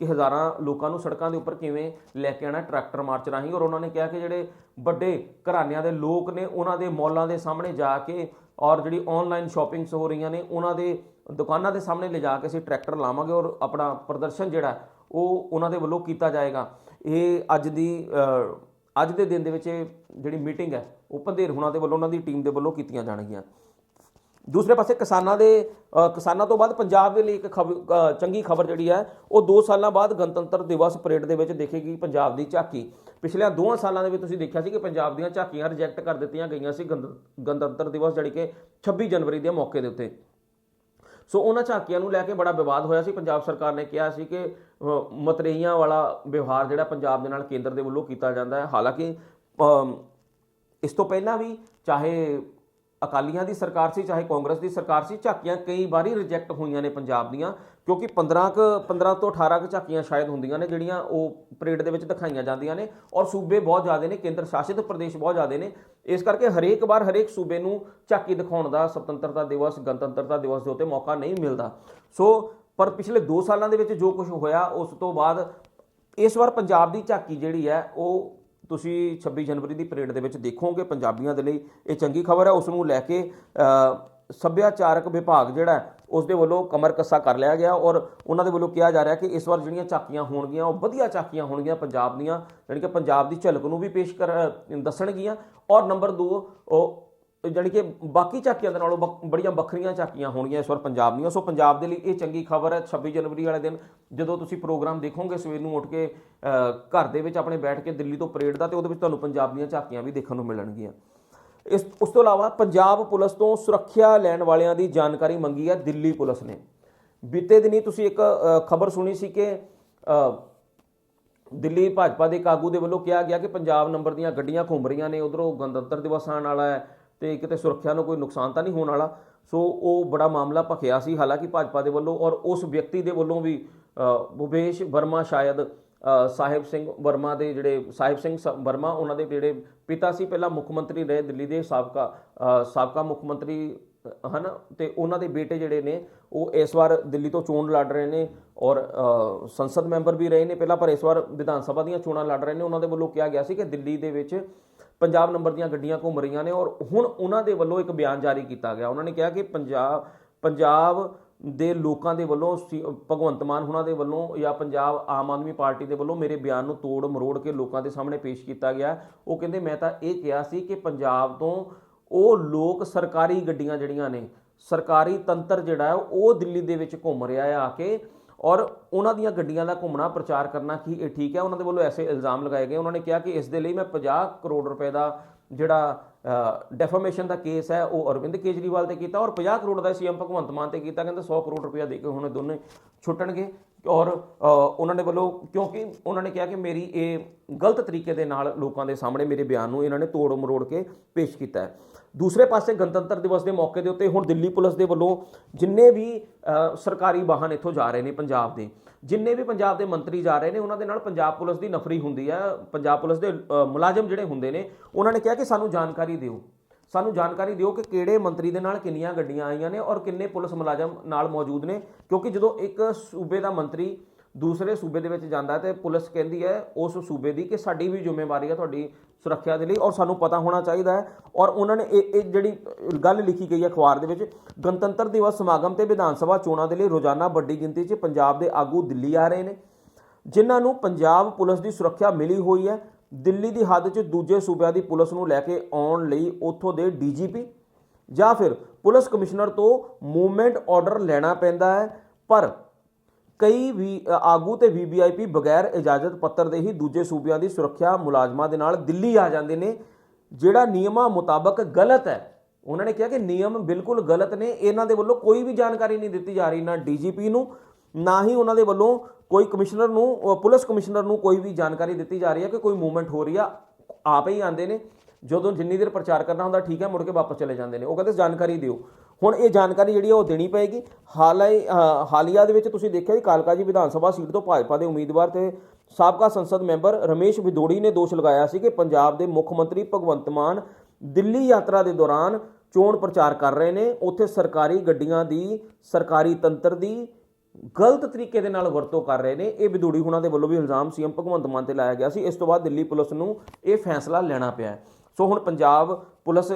ਕਿ ਹਜ਼ਾਰਾਂ ਲੋਕਾਂ ਨੂੰ ਸੜਕਾਂ ਦੇ ਉੱਪਰ ਕਿਵੇਂ ਲੈ ਕੇ ਆਣਾ ਟਰੈਕਟਰ ਮਾਰਚ ਰਾਹੀਂ। ਔਰ ਉਹਨਾਂ ਨੇ ਕਿਹਾ ਕਿ ਜਿਹੜੇ ਵੱਡੇ ਘਰਾਣਿਆਂ ਦੇ ਲੋਕ ਨੇ, ਉਹਨਾਂ ਦੇ ਮੌਲਾਂ ਦੇ ਸਾਹਮਣੇ ਜਾ ਕੇ ਔਰ ਜਿਹੜੀ ਆਨਲਾਈਨ ਸ਼ਾਪਿੰਗਸ ਹੋ ਰਹੀਆਂ ਨੇ, ਉਹਨਾਂ ਦੇ ਦੁਕਾਨਾਂ ਦੇ ਸਾਹਮਣੇ ਲਿਜਾ ਕੇ ਅਸੀਂ ਟਰੈਕਟਰ ਲਾਵਾਂਗੇ ਔਰ ਆਪਣਾ ਪ੍ਰਦਰਸ਼ਨ ਜਿਹੜਾ, ਉਹ ਉਹਨਾਂ ਦੇ ਵੱਲੋਂ ਕੀਤਾ ਜਾਏਗਾ। ਇਹ ਅੱਜ ਦੀ ਅੱਜ ਦੇ ਦਿਨ ਦੇ ਵਿੱਚ ਇਹ ਜਿਹੜੀ ਮੀਟਿੰਗ ਹੈ, ਉਹ ਪੰਧੇਰ ਹੁਣਾਂ ਦੇ ਵੱਲੋਂ, ਉਹਨਾਂ ਦੀ ਟੀਮ ਦੇ ਵੱਲੋਂ ਕੀਤੀਆਂ ਜਾਣਗੀਆਂ। ਦੂਸਰੇ ਪਾਸੇ ਕਿਸਾਨਾਂ ਦੇ ਕਿਸਾਨਾਂ ਤੋਂ ਬਾਅਦ ਪੰਜਾਬ ਦੇ ਲਈ ਇੱਕ ਖਬ- ਚੰਗੀ ਖਬਰ ਜਿਹੜੀ ਹੈ, ਉਹ 2 ਸਾਲਾਂ ਬਾਅਦ ਗਣਤੰਤਰ ਦਿਵਸ ਪਰੇਡ ਦੇ ਵਿੱਚ ਦੇਖੇਗੀ ਪੰਜਾਬ ਦੀ ਝਾਕੀ। ਪਿਛਲੇ 2 ਸਾਲਾਂ ਦੇ ਵਿੱਚ ਤੁਸੀਂ ਦੇਖਿਆ ਸੀ ਕਿ ਪੰਜਾਬ ਦੀਆਂ ਝਾਕੀਆਂ ਰਿਜੈਕਟ ਕਰ ਦਿੱਤੀਆਂ ਗਈਆਂ ਸੀ ਗਣਤ- ਗਣਤੰਤਰ ਦਿਵਸ ਜਿਹੜੀ ਕਿ 26 ਜਨਵਰੀ ਦੇ ਮੌਕੇ ਦੇ ਉੱਤੇ। ਸੋ ਉਹਨਾਂ ਝਾਕੀਆਂ ਨੂੰ ਲੈ ਕੇ ਬੜਾ ਵਿਵਾਦ ਹੋਇਆ ਸੀ। ਪੰਜਾਬ ਸਰਕਾਰ ਨੇ ਕਿਹਾ ਸੀ ਕਿ ਮਤਰੇਈਆਂ ਵਾਲਾ ਵਿਵਹਾਰ ਜਿਹੜਾ ਪੰਜਾਬ ਦੇ ਨਾਲ ਕੇਂਦਰ ਦੇ ਵੱਲੋਂ ਕੀਤਾ ਜਾਂਦਾ ਹੈ। ਹਾਲਾਂਕਿ ਇਸ ਤੋਂ ਪਹਿਲਾਂ ਵੀ ਚਾਹੇ ਅਕਾਲੀਆਂ ਦੀ ਸਰਕਾਰ ਸੀ, ਚਾਹੇ ਕਾਂਗਰਸ ਦੀ ਸਰਕਾਰ ਸੀ, ਝਾਕੀਆਂ ਕਈ ਵਾਰੀ ਰਿਜੈਕਟ ਹੋਈਆਂ ਨੇ ਪੰਜਾਬ ਦੀਆਂ, ਕਿਉਂਕਿ 15 ਕ 15 ਤੋਂ 18 ਕ ਝਾਕੀਆਂ ਸ਼ਾਇਦ ਹੁੰਦੀਆਂ ਨੇ ਜਿਹੜੀਆਂ ਉਹ ਪਰੇਡ ਦੇ ਵਿੱਚ ਦਿਖਾਈਆਂ ਜਾਂਦੀਆਂ ਨੇ ਔਰ ਸੂਬੇ ਬਹੁਤ ਜ਼ਿਆਦੇ ਨੇ, ਕੇਂਦਰ ਸ਼ਾਸਿਤ ਪ੍ਰਦੇਸ਼ ਬਹੁਤ ਜ਼ਿਆਦੇ ਨੇ। ਇਸ ਕਰਕੇ ਹਰੇਕ ਵਾਰ ਹਰੇਕ ਸੂਬੇ ਨੂੰ ਝਾਕੀ ਦਿਖਾਉਣ ਦਾ ਸੁਤੰਤਰਤਾ ਦਿਵਸ, ਗਣਤੰਤਰਤਾ ਦਿਵਸ ਦੇ ਉੱਤੇ ਮੌਕਾ ਨਹੀਂ ਮਿਲਦਾ। ਸੋ, ਪਰ ਪਿਛਲੇ 2 ਸਾਲਾਂ ਦੇ ਵਿੱਚ ਜੋ ਕੁਝ ਹੋਇਆ, ਉਸ ਤੋਂ ਬਾਅਦ ਇਸ ਵਾਰ ਪੰਜਾਬ ਦੀ ਝਾਕੀ ਜਿਹੜੀ ਹੈ, ਉਹ ਤੁਸੀਂ 26 ਜਨਵਰੀ ਦੀ ਪਰੇਡ ਦੇ ਵਿੱਚ ਦੇਖੋਗੇ ਪੰਜਾਬੀਆਂ ਦੇ ਲਈ, ਇਹ ਚੰਗੀ ਖਬਰ ਹੈ ਉਸ ਨੂੰ ਲੈ ਕੇ ਸੱਭਿਆਚਾਰਕ ਵਿਭਾਗ ਜਿਹੜਾ ਉਸ ਦੇ ਵੱਲੋਂ ਕਮਰ ਕੱਸਾ ਕਰ ਲਿਆ ਗਿਆ ਔਰ ਉਹਨਾਂ ਦੇ ਵੱਲੋਂ ਕਿਹਾ ਜਾ ਰਿਹਾ ਕਿ ਇਸ ਵਾਰ ਜਿਹੜੀਆਂ ਝਾਕੀਆਂ ਹੋਣਗੀਆਂ, ਉਹ ਵਧੀਆ ਝਾਕੀਆਂ ਹੋਣਗੀਆਂ ਪੰਜਾਬ ਦੀਆਂ, ਜਾਣੀ ਕਿ ਪੰਜਾਬ ਦੀ ਝਲਕ ਨੂੰ ਵੀ ਪੇਸ਼ ਕਰ ਦੱਸਣਗੀਆਂ ਔਰ ਨੰਬਰ 2 ਉਹ ਜਾਣੀ ਕਿ ਬਾਕੀ ਝਾਕੀਆਂ ਦੇ ਨਾਲੋਂ ਬਕ- ਬੜੀਆਂ ਵੱਖਰੀਆਂ ਝਾਕੀਆਂ ਹੋਣਗੀਆਂ ਇਸ ਵਾਰ ਪੰਜਾਬ ਦੀਆਂ। ਸੋ ਪੰਜਾਬ ਦੇ ਲਈ ਇਹ ਚੰਗੀ ਖਬਰ ਹੈ। 26 ਜਨਵਰੀ ਵਾਲੇ ਦਿਨ ਜਦੋਂ ਤੁਸੀਂ ਪ੍ਰੋਗਰਾਮ ਦੇਖੋਗੇ, ਸਵੇਰ ਨੂੰ ਉੱਠ ਕੇ ਘਰ ਦੇ ਵਿੱਚ ਆਪਣੇ ਬੈਠ ਕੇ ਦਿੱਲੀ ਤੋਂ ਪਰੇਡ ਦਾ ਤੇ ਉਹਦੇ ਵਿੱਚ ਤੁਹਾਨੂੰ ਪੰਜਾਬ ਦੀਆਂ ਝਾਕੀਆਂ ਵੀ ਦੇਖਣ ਨੂੰ ਮਿਲਣਗੀਆਂ। ਇਸ ਉਸ ਤੋਂ ਇਲਾਵਾ ਪੰਜਾਬ ਪੁਲਿਸ ਤੋਂ ਸੁਰੱਖਿਆ ਲੈਣ ਵਾਲਿਆਂ ਦੀ ਜਾਣਕਾਰੀ ਮੰਗੀ ਹੈ ਦਿੱਲੀ ਪੁਲਿਸ ਨੇ। ਬੀਤੇ ਦਿਨੀ ਤੁਸੀਂ ਇੱਕ ਖਬਰ ਸੁਣੀ ਸੀ ਕਿ ਦਿੱਲੀ ਭਾਜਪਾ ਦੇ ਇੱਕ ਆਗੂ ਦੇ ਵੱਲੋਂ ਕਿਹਾ ਗਿਆ ਕਿ ਪੰਜਾਬ ਨੰਬਰ ਦੀਆਂ ਗੱਡੀਆਂ ਘੁੰਮ ਰਹੀਆਂ ਨੇ। ਉਧਰੋਂ ਗਣਤੰਤਰ ਦਿਵਸ ਆਉਣ ਵਾਲਾ ਹੈ। ਤੇ ਕਿਤੇ ਸੁਰੱਖਿਆ ਨੂੰ ਕੋਈ ਨੁਕਸਾਨ ਤਾਂ ਨਹੀਂ ਹੋਣ ਵਾਲਾ। ਸੋ ਉਹ ਬੜਾ ਮਾਮਲਾ ਭਖਿਆ ਸੀ। ਹਾਲਾਂਕਿ ਭਾਜਪਾ ਦੇ ਵੱਲੋਂ ਔਰ ਉਸ ਵਿਅਕਤੀ ਦੇ ਵੱਲੋਂ ਵੀ ਅ, ਭੁਪੇਸ਼ ਵਰਮਾ ਸ਼ਾਇਦ ਸਾਹਿਬ ਸਿੰਘ ਵਰਮਾ ਦੇ ਜਿਹੜੇ ਸਾਹਿਬ ਸਿੰਘ ਸ- ਵਰਮਾ ਉਹਨਾਂ ਦੇ ਜਿਹੜੇ ਪਿਤਾ ਸੀ ਪਹਿਲਾਂ ਮੁੱਖ ਮੰਤਰੀ ਰਹੇ ਦਿੱਲੀ ਦੇ ਸਾਬਕਾ ਸਾਬਕਾ ਮੁੱਖ ਮੰਤਰੀ ਹਨ ਤੇ ਉਹਨਾਂ ਦੇ ਬੇਟੇ ਜਿਹੜੇ ਨੇ ਉਹ ਇਸ ਵਾਰ ਦਿੱਲੀ ਤੋਂ ਚੋਣ ਲੜ ਰਹੇ ਨੇ ਔਰ ਸੰਸਦ ਮੈਂਬਰ ਵੀ ਰਹੇ ਨੇ। ਪਹਿਲਾਂ ਪਰ ਇਸ ਵਾਰ ਵਿਧਾਨ ਸਭਾ ਦੀਆਂ ਚੋਣਾਂ ਲੜ ਰਹੇ ਨੇ। ਉਹਨਾਂ ਦੇ ਵੱਲੋਂ ਕਿਹਾ ਗਿਆ ਸੀ ਕਿ ਦਿੱਲੀ ਦੇ ਵਿੱਚ ਪੰਜਾਬ ਨੰਬਰ ਦੀਆਂ ਗੱਡੀਆਂ ਘੁੰਮ ਰਹੀਆਂ ਨੇ ਔਰ ਹੁਣ ਉਹਨਾਂ ਦੇ ਵੱਲੋਂ ਇੱਕ ਬਿਆਨ ਜਾਰੀ ਕੀਤਾ ਗਿਆ। ਉਹਨਾਂ ਨੇ ਕਿਹਾ ਕਿ ਪੰਜਾਬ ਪੰਜਾਬ ਦੇ ਲੋਕਾਂ ਦੇ ਵੱਲੋਂ ਸੀ- ਭਗਵੰਤ ਮਾਨ ਹੁਣਾਂ ਦੇ ਵੱਲੋਂ ਜਾਂ ਪੰਜਾਬ ਆਮ ਆਦਮੀ ਪਾਰਟੀ ਦੇ ਵੱਲੋਂ ਮੇਰੇ ਬਿਆਨ ਨੂੰ ਤੋੜ ਮਰੋੜ ਕੇ ਲੋਕਾਂ ਦੇ ਸਾਹਮਣੇ ਪੇਸ਼ ਕੀਤਾ ਗਿਆ ਉਹ ਕਹਿੰਦੇ, ਮੈਂ ਤਾਂ ਇਹ ਕਿਹਾ ਸੀ ਕਿ ਪੰਜਾਬ ਤੋਂ ਉਹ ਲੋਕ ਸਰਕਾਰੀ ਗੱਡੀਆਂ ਜਿਹੜੀਆਂ ਨੇ, ਸਰਕਾਰੀ ਤੰਤਰ ਜਿਹੜਾ ਉਹ ਦਿੱਲੀ ਦੇ ਵਿੱਚ ਘੁੰਮ ਰਿਹਾ ਆ ਕੇ। ਔਰ ਉਹਨਾਂ ਦੀਆਂ ਗੱਡੀਆਂ ਦਾ ਘੁੰਮਣਾ, ਪ੍ਰਚਾਰ ਕਰਨਾ ਕੀ ਇਹ ਠੀਕ ਹੈ? ਉਹਨਾਂ ਦੇ ਵੱਲੋਂ ਐਸੇ ਇਲਜ਼ਾਮ ਲਗਾਏ ਗਏ। ਉਹਨਾਂ ਨੇ ਕਿਹਾ ਕਿ ਇਸ ਦੇ ਲਈ ਮੈਂ 50 ਕਰੋੜ ਰੁਪਏ ਦਾ ਜਿਹੜਾ ਡੈਫਾਮੇਸ਼ਨ ਦਾ ਕੇਸ ਹੈ, ਉਹ ਅਰਵਿੰਦ ਕੇਜਰੀਵਾਲ ਤੇ ਕੀਤਾ ਔਰ 50 ਕਰੋੜ ਦਾ ਸੀਐਮ ਭਗਵੰਤ ਮਾਨ ਤੇ ਕੀਤਾ। ਕਹਿੰਦੇ 100 ਕਰੋੜ ਰੁਪਇਆ ਦੇ ਕੇ ਹੁਣ ਦੋਨੇ ਛੁੱਟਣਗੇ। ਔਰ ਉਹਨਾਂ ਦੇ ਵੱਲੋਂ ਕਿਉਂਕਿ ਉਹਨਾਂ ਨੇ ਕਿਹਾ ਕਿ ਮੇਰੀ ਇਹ ਗਲਤ ਤਰੀਕੇ ਦੇ ਨਾਲ ਲੋਕਾਂ ਦੇ ਸਾਹਮਣੇ ਮੇਰੇ ਬਿਆਨ ਨੂੰ ਇਹਨਾਂ ਨੇ ਤੋੜ ਮਰੋੜ ਕੇ ਪੇਸ਼ ਕੀਤਾ ਹੈ। ਦੂਸਰੇ ਪਾਸੇ ਗਣਤੰਤਰ ਦਿਵਸ ਦੇ ਮੌਕੇ ਦੇ ਉੱਤੇ ਹੁਣ ਦਿੱਲੀ ਪੁਲਿਸ ਦੇ ਵੱਲੋਂ ਜਿੰਨੇ ਵੀ ਸਰਕਾਰੀ ਵਾਹਨ ਇੱਥੋਂ ਜਾ ਰਹੇ ਨੇ ਪੰਜਾਬ ਦੇ, ਜਿੰਨੇ ਵੀ ਪੰਜਾਬ ਦੇ ਮੰਤਰੀ ਜਾ ਰਹੇ ਨੇ, ਉਹਨਾਂ ਦੇ ਨਾਲ ਪੰਜਾਬ ਪੁਲਿਸ ਦੀ ਨਫਰੀ ਹੁੰਦੀ ਹੈ ਪੰਜਾਬ ਪੁਲਿਸ ਦੇ ਮੁਲਾਜ਼ਮ ਜਿਹੜੇ ਹੁੰਦੇ ਨੇ, ਉਹਨਾਂ ਨੇ ਕਿਹਾ ਕਿ ਸਾਨੂੰ ਜਾਣਕਾਰੀ ਦਿਓ। ਸਾਨੂੰ ਜਾਣਕਾਰੀ ਦਿਓ ਕਿ ਕਿਹੜੇ ਮੰਤਰੀ ਦੇ ਨਾਲ ਕਿੰਨੀਆਂ ਗੱਡੀਆਂ ਆਈਆਂ ਨੇ ਔਰ ਕਿੰਨੇ ਪੁਲਿਸ ਮੁਲਾਜ਼ਮ ਨਾਲ ਮੌਜੂਦ ਨੇ, ਕਿਉਂਕਿ ਜਦੋਂ ਇੱਕ ਸੂਬੇ ਦਾ ਮੰਤਰੀ ਦੂਸਰੇ ਸੂਬੇ ਦੇ ਵਿੱਚ ਜਾਂਦਾ ਹੈ ਤੇ ਪੁਲਿਸ ਕਹਿੰਦੀ ਹੈ ਉਸ ਸੂਬੇ ਦੀ ਕਿ ਸਾਡੀ ਵੀ ਜ਼ਿੰਮੇਵਾਰੀ ਹੈ ਤੁਹਾਡੀ ਸੁਰੱਖਿਆ ਦੇ ਲਈ ਔਰ ਸਾਨੂੰ ਪਤਾ ਹੋਣਾ ਚਾਹੀਦਾ ਹੈ। ਔਰ ਉਹਨਾਂ ਨੇ ਇਹ ਇਹ ਜਿਹੜੀ ਗੱਲ ਲਿਖੀ ਗਈ ਹੈ ਅਖਬਾਰ ਦੇ ਵਿੱਚ, ਗਣਤੰਤਰ ਦਿਵਸ ਸਮਾਗਮ ਤੇ ਵਿਧਾਨ ਸਭਾ ਚੋਣਾਂ ਦੇ ਲਈ ਰੋਜ਼ਾਨਾ ਵੱਡੀ ਗਿਣਤੀ 'ਚ ਪੰਜਾਬ ਦੇ ਆਗੂ ਦਿੱਲੀ ਆ ਰਹੇ ਨੇ, ਜਿਨ੍ਹਾਂ ਨੂੰ ਪੰਜਾਬ ਪੁਲਿਸ ਦੀ ਸੁਰੱਖਿਆ ਮਿਲੀ ਹੋਈ ਹੈ। ਦਿੱਲੀ ਦੀ ਹੱਦ 'ਚ ਦੂਜੇ ਸੂਬਿਆਂ ਦੀ ਪੁਲਿਸ ਨੂੰ ਲੈ ਕੇ ਆਉਣ ਲਈ ਉੱਥੋਂ ਦੇ ਡੀਜੀਪੀ ਜਾਂ ਫਿਰ ਪੁਲਿਸ ਕਮਿਸ਼ਨਰ ਤੋਂ ਮੂਵਮੈਂਟ ਆਰਡਰ ਲੈਣਾ ਪੈਂਦਾ ਹੈ। ਪਰ ਕਈ ਵੀ ਅ, ਆਗੂ ਤੇ ਵੀਵੀਆਈਪੀ ਬਗੈਰ ਇਜਾਜ਼ਤ ਪੱਤਰ ਦੇ ਹੀ ਦੂਜੇ ਸੂਬਿਆਂ ਦੀ ਸੁਰੱਖਿਆ ਮੁਲਾਜ਼ਮਾਂ ਦੇ ਨਾਲ ਦਿੱਲੀ ਆ ਜਾਂਦੇ ਨੇ। ਜਿਹੜਾ ਨਿਯਮਾਂ ਮੁਤਾਬਕ ਗਲਤ ਹੈ ਉਹਨਾਂ ਨੇ ਕਿਹਾ ਕਿ ਨਿਯਮ ਬਿਲਕੁਲ ਗਲਤ ਨੇ। ਇਹਨਾਂ ਦੇ ਵੱਲੋਂ ਕੋਈ ਵੀ ਜਾਣਕਾਰੀ ਨਹੀਂ ਦਿੱਤੀ ਜਾ ਰਹੀ ਨਾ ਡੀਜੀਪੀ ਨੂੰ ਨਾ ਹੀ ਉਹਨਾਂ ਦੇ ਵੱਲੋਂ ਕੋਈ ਕਮਿਸ਼ਨਰ ਨੂੰ ਪੁਲਿਸ ਕਮਿਸ਼ਨਰ ਨੂੰ ਕੋਈ ਵੀ ਜਾਣਕਾਰੀ ਦਿੱਤੀ ਜਾ ਰਹੀ ਹੈ ਕਿ ਕੋਈ ਮੂਵਮੈਂਟ ਹੋ ਰਹੀ ਆ ਆਪੇ ਹੀ ਆਉਂਦੇ ਨੇ। ਜਦੋਂ ਜਿੰਨੀ ਦੇਰ ਪ੍ਰਚਾਰ ਕਰਨਾ ਹੁੰਦਾ ਠੀਕ ਹੈ ਮੁੜ ਕੇ ਵਾਪਸ ਚਲੇ ਜਾਂਦੇ ਨੇ। ਉਹ ਕਹਿੰਦੇ ਜਾਣਕਾਰੀ ਦਿਓ। ਹੁਣ ਇਹ ਜਾਣਕਾਰੀ ਜਿਹੜੀ ਆ ਉਹ ਦੇਣੀ ਪਏਗੀ। ਹਾਲੇ ਅ, ਹਾਲੀਆ ਦੇ ਵਿੱਚ ਤੁਸੀਂ ਦੇਖਿਆ ਜੀ ਕਾਲਕਾ ਜੀ ਵਿਧਾਨ ਸਭਾ ਸੀਟ ਤੋਂ ਭਾਜਪਾ ਦੇ ਉਮੀਦਵਾਰ ਤੇ ਸਾਬਕਾ ਸੰਸਦ ਮੈਂਬਰ ਰਮੇਸ਼ ਵਿਦੋੜੀ ਨੇ ਦੋਸ਼ ਲਗਾਇਆ ਸੀ ਕਿ ਪੰਜਾਬ ਦੇ ਮੁੱਖ ਮੰਤਰੀ ਭਗਵੰਤ ਮਾਨ ਦਿੱਲੀ ਯਾਤਰਾ ਦੇ ਦੌਰਾਨ ਚੋਣ ਪ੍ਰਚਾਰ ਕਰ ਰਹੇ ਨੇ। ਉੱਥੇ ਸਰਕਾਰੀ ਗੱਡੀਆਂ ਦੀ ਸਰਕਾਰੀ ਤੰਤਰ ਦੀ ਗਲਤ ਤਰੀਕੇ ਦੇ ਨਾਲ ਵਰਤੋਂ ਕਰ ਰਹੇ ਨੇ। ਇਹ ਵਿਦੂੜੀ ਹੁਣਾਂ ਦੇ ਵੱਲੋਂ ਵੀ ਇਲਜ਼ਾਮ ਸੀਐਮ ਭਗਵੰਤ ਮਾਨ ਤੇ ਲਾਇਆ ਗਿਆ ਸੀ। ਇਸ ਤੋਂ ਬਾਅਦ ਦਿੱਲੀ ਪੁਲਿਸ ਨੂੰ ਇਹ ਫੈਸਲਾ ਲੈਣਾ ਪਿਆ ਸੋ ਹੁਣ ਪੰਜਾਬ ਪੁਲਿਸ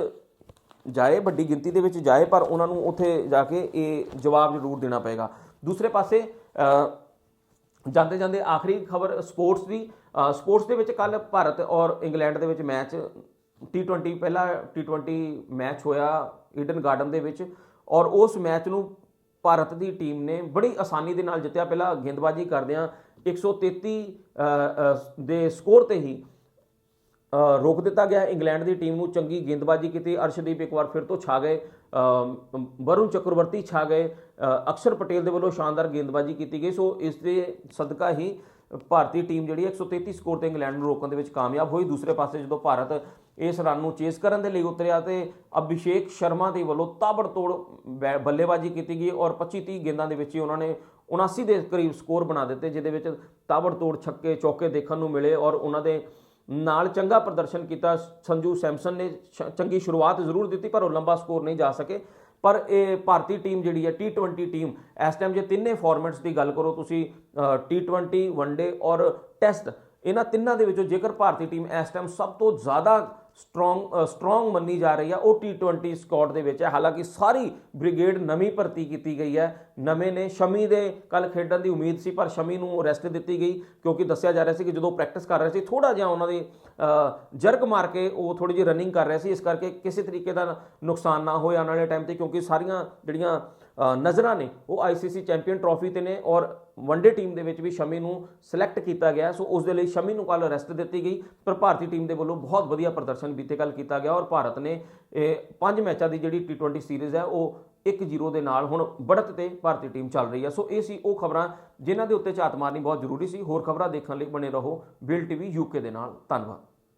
ਜਾਏ ਵੱਡੀ ਗਿਣਤੀ ਦੇ ਵਿੱਚ ਜਾਏ ਪਰ ਉਹਨਾਂ ਨੂੰ ਉੱਥੇ ਜਾ ਕੇ ਇਹ ਜਵਾਬ ਜ਼ਰੂਰ ਦੇਣਾ ਪਏਗਾ। ਦੂਸਰੇ ਪਾਸੇ ਜਾਂਦੇ ਜਾਂਦੇ ਆਖਰੀ ਖਬਰ ਸਪੋਰਟਸ ਦੀ। ਸਪੋਰਟਸ ਦੇ ਵਿੱਚ ਕੱਲ ਭਾਰਤ ਔਰ ਇੰਗਲੈਂਡ ਦੇ ਵਿੱਚ ਮੈਚ T20 ਪਹਿਲਾ T20 ਮੈਚ ਹੋਇਆ ਈਡਨ ਗਾਰਡਨ ਦੇ ਵਿੱਚ ਔਰ ਉਸ ਮੈਚ ਨੂੰ ਭਾਰਤ ਦੀ ਟੀਮ ਨੇ ਬੜੀ ਆਸਾਨੀ ਦੇ ਨਾਲ ਜਿੱਤਿਆ। ਪਹਿਲਾਂ ਗੇਂਦਬਾਜ਼ੀ ਕਰਦਿਆਂ 133 ਅ, ਅ, ਦੇ ਸਕੋਰ ਤੇ ਹੀ ਰੋਕ ਦਿੱਤਾ ਗਿਆ ਇੰਗਲੈਂਡ ਦੀ ਟੀਮ ਨੂੰ ਚੰਗੀ ਗੇਂਦਬਾਜ਼ੀ ਕੀਤੀ। ਅਰਸ਼ਦੀਪ ਇੱਕ ਵਾਰ ਫਿਰ ਤੋਂ ਛਾ ਗਏ। ਵਰੁਣ ਚੱਕਰਵਰਤੀ ਛਾ ਗਏ। ਅਕਸ਼ਰ ਪਟੇਲ ਦੇ ਵੱਲੋਂ ਸ਼ਾਨਦਾਰ ਗੇਂਦਬਾਜ਼ੀ ਕੀਤੀ ਗਈ। ਸੋ ਇਸ ਦੇ ਸਦਕਾ ਹੀ ਭਾਰਤੀ ਟੀਮ ਜਿਹੜੀ ਹੈ 133 ਸਕੋਰ ਤੇ ਇੰਗਲੈਂਡ ਨੂੰ ਰੋਕਣ ਦੇ ਵਿੱਚ ਕਾਮਯਾਬ ਹੋਈ। ਦੂਸਰੇ ਪਾਸੇ ਜਦੋਂ ਭਾਰਤ ਇਸ ਰਨ ਨੂੰ ਚੇਸ ਕਰਨ ਦੇ ਲਈ ਉਤਰਿਆ, ਤੇ ਅਭਿਸ਼ੇਕ ਸ਼ਰਮਾ ਦੇ ਵੱਲੋਂ ਤਾਬੜਤੋੜ ਬੈ- ਬੱਲੇਬਾਜ਼ੀ ਕੀਤੀ ਗਈ ਔਰ 25 30 ਗੇਂਦਾਂ ਦੇ ਵਿੱਚ ਹੀ ਉਹਨਾਂ ਨੇ 79 ਦੇ ਕਰੀਬ ਸਕੋਰ ਬਣਾ ਦਿੱਤੇ, ਜਿਹਦੇ ਵਿੱਚ ਤਾਬੜਤੋੜ ਛੱਕੇ ਚੌਕੇ ਦੇਖਣ ਨੂੰ ਮਿਲੇ ਔਰ ਉਹਨਾਂ ਦੇ ਨਾਲ ਚੰਗਾ ਪ੍ਰਦਰਸ਼ਨ ਕੀਤਾ। ਸੰਜੂ ਸੈਮਸਨ ਨੇ ਸ਼- ਚੰਗੀ ਸ਼ੁਰੂਆਤ ਜ਼ਰੂਰ ਦਿੱਤੀ ਪਰ ਉਹ ਲੰਬਾ ਸਕੋਰ ਨਹੀਂ ਜਾ ਸਕੇ। ਪਰ ਇਹ ਭਾਰਤੀ ਟੀਮ ਜਿਹੜੀ ਹੈ T20 ਟੀਮ ਇਸ ਟਾਈਮ ਜੇ ਤਿੰਨੇ ਫਾਰਮੈਟਸ ਦੀ ਗੱਲ ਕਰੋ ਤੁਸੀਂ ਅ, T20 ਵਨਡੇ ਔਰ ਟੈਸਟ ਇਹਨਾਂ ਤਿੰਨਾਂ ਦੇ ਵਿੱਚੋਂ ਜੇਕਰ ਭਾਰਤੀ ਟੀਮ ਇਸ ਟਾਈਮ ਸਭ ਤੋਂ ਜ਼ਿਆਦਾ ਸਟਰੋਂਗ ਸਟਰੋਂਗ ਮੰਨੀ ਜਾ ਰਹੀ ਹੈ ਉਹ T20 ਸਕਾਡ ਦੇ ਵਿੱਚ ਹੈ। ਹਾਲਾਂਕਿ ਸਾਰੀ ਬ੍ਰਿਗੇਡ ਨਵੀਂ ਭਰਤੀ ਕੀਤੀ ਗਈ ਹੈ। ਨਵੇਂ ਨੇ ਸ਼ਮੀ ਦੇ ਕੱਲ ਖੇਡਣ ਦੀ ਉਮੀਦ ਸੀ, ਪਰ ਸ਼ਮੀ ਨੂੰ ਰੈਸਟ ਦਿੱਤੀ ਗਈ ਕਿਉਂਕਿ ਦੱਸਿਆ ਜਾ ਰਿਹਾ ਸੀ ਕਿ ਜਦੋਂ ਪ੍ਰੈਕਟਿਸ ਕਰ ਰਹੇ ਸੀ ਥੋੜਾ ਜਿਹਾ ਉਹਨਾਂ ਦੇ ਜਰਕ ਮਾਰ ਕੇ ਉਹ ਥੋੜੀ ਜਿਹੀ ਰਨਿੰਗ ਕਰ ਰਹੇ ਸੀ। ਇਸ ਕਰਕੇ ਕਿਸੇ ਤਰੀਕੇ ਦਾ ਨੁਕਸਾਨ ਨਾ ਹੋਏ ਆਉਣ ਵਾਲੇ ਟਾਈਮ ਤੇ, ਕਿਉਂਕਿ ਸਾਰੀਆਂ ਜਿਹੜੀਆਂ ਨਜ਼ਰਾਂ ਨੇ। ਉਹ ਆਈਸੀਸੀ ਚੈਂਪੀਅਨ ਟਰੋਫੀ ਤੇ ਨੇ ਔਰ ਵਨਡੇ ਟੀਮ ਦੇ ਵਿੱਚ ਵੀ ਸ਼ਮੀ ਨੂੰ ਸਿਲੈਕਟ ਕੀਤਾ ਗਿਆ। ਸੋ ਉਸ ਦੇ ਲਈ ਸ਼ਮੀ ਨੂੰ ਕੱਲ ਰੈਸਟ ਦਿੱਤੀ ਗਈ। ਪਰ ਭਾਰਤੀ ਟੀਮ ਦੇ ਵੱਲੋਂ ਬਹੁਤ ਵਧੀਆ ਪ੍ਰਦਰਸ਼ਨ ਬੀਤੇ ਕੱਲ ਕੀਤਾ ਗਿਆ ਔਰ ਭਾਰਤ ਨੇ ਇਹ ਪੰਜ ਮੈਚਾਂ ਦੀ ਜਿਹੜੀ T20 ਸੀਰੀਜ਼ ਹੈ, ਉਹ 1-0 ਦੇ ਨਾਲ ਹੁਣ ਬੜਤ ਤੇ ਭਾਰਤੀ ਟੀਮ ਚੱਲ ਰਹੀ ਹੈ। ਸੋ ਇਹ ਸੀ ਉਹ ਖਬਰਾਂ ਜਿਨ੍ਹਾਂ ਦੇ ਉੱਤੇ ਝਾਤ ਮਾਰਨੀ ਬਹੁਤ ਜ਼ਰੂਰੀ ਸੀ। ਹੋਰ ਖਬਰਾਂ ਦੇਖਣ ਲਈ ਬਣੇ ਰਹੋ ਬਿਲ ਟੀਵੀ ਯੂਕੇ ਦੇ ਨਾਲ। ਧੰਨਵਾਦ।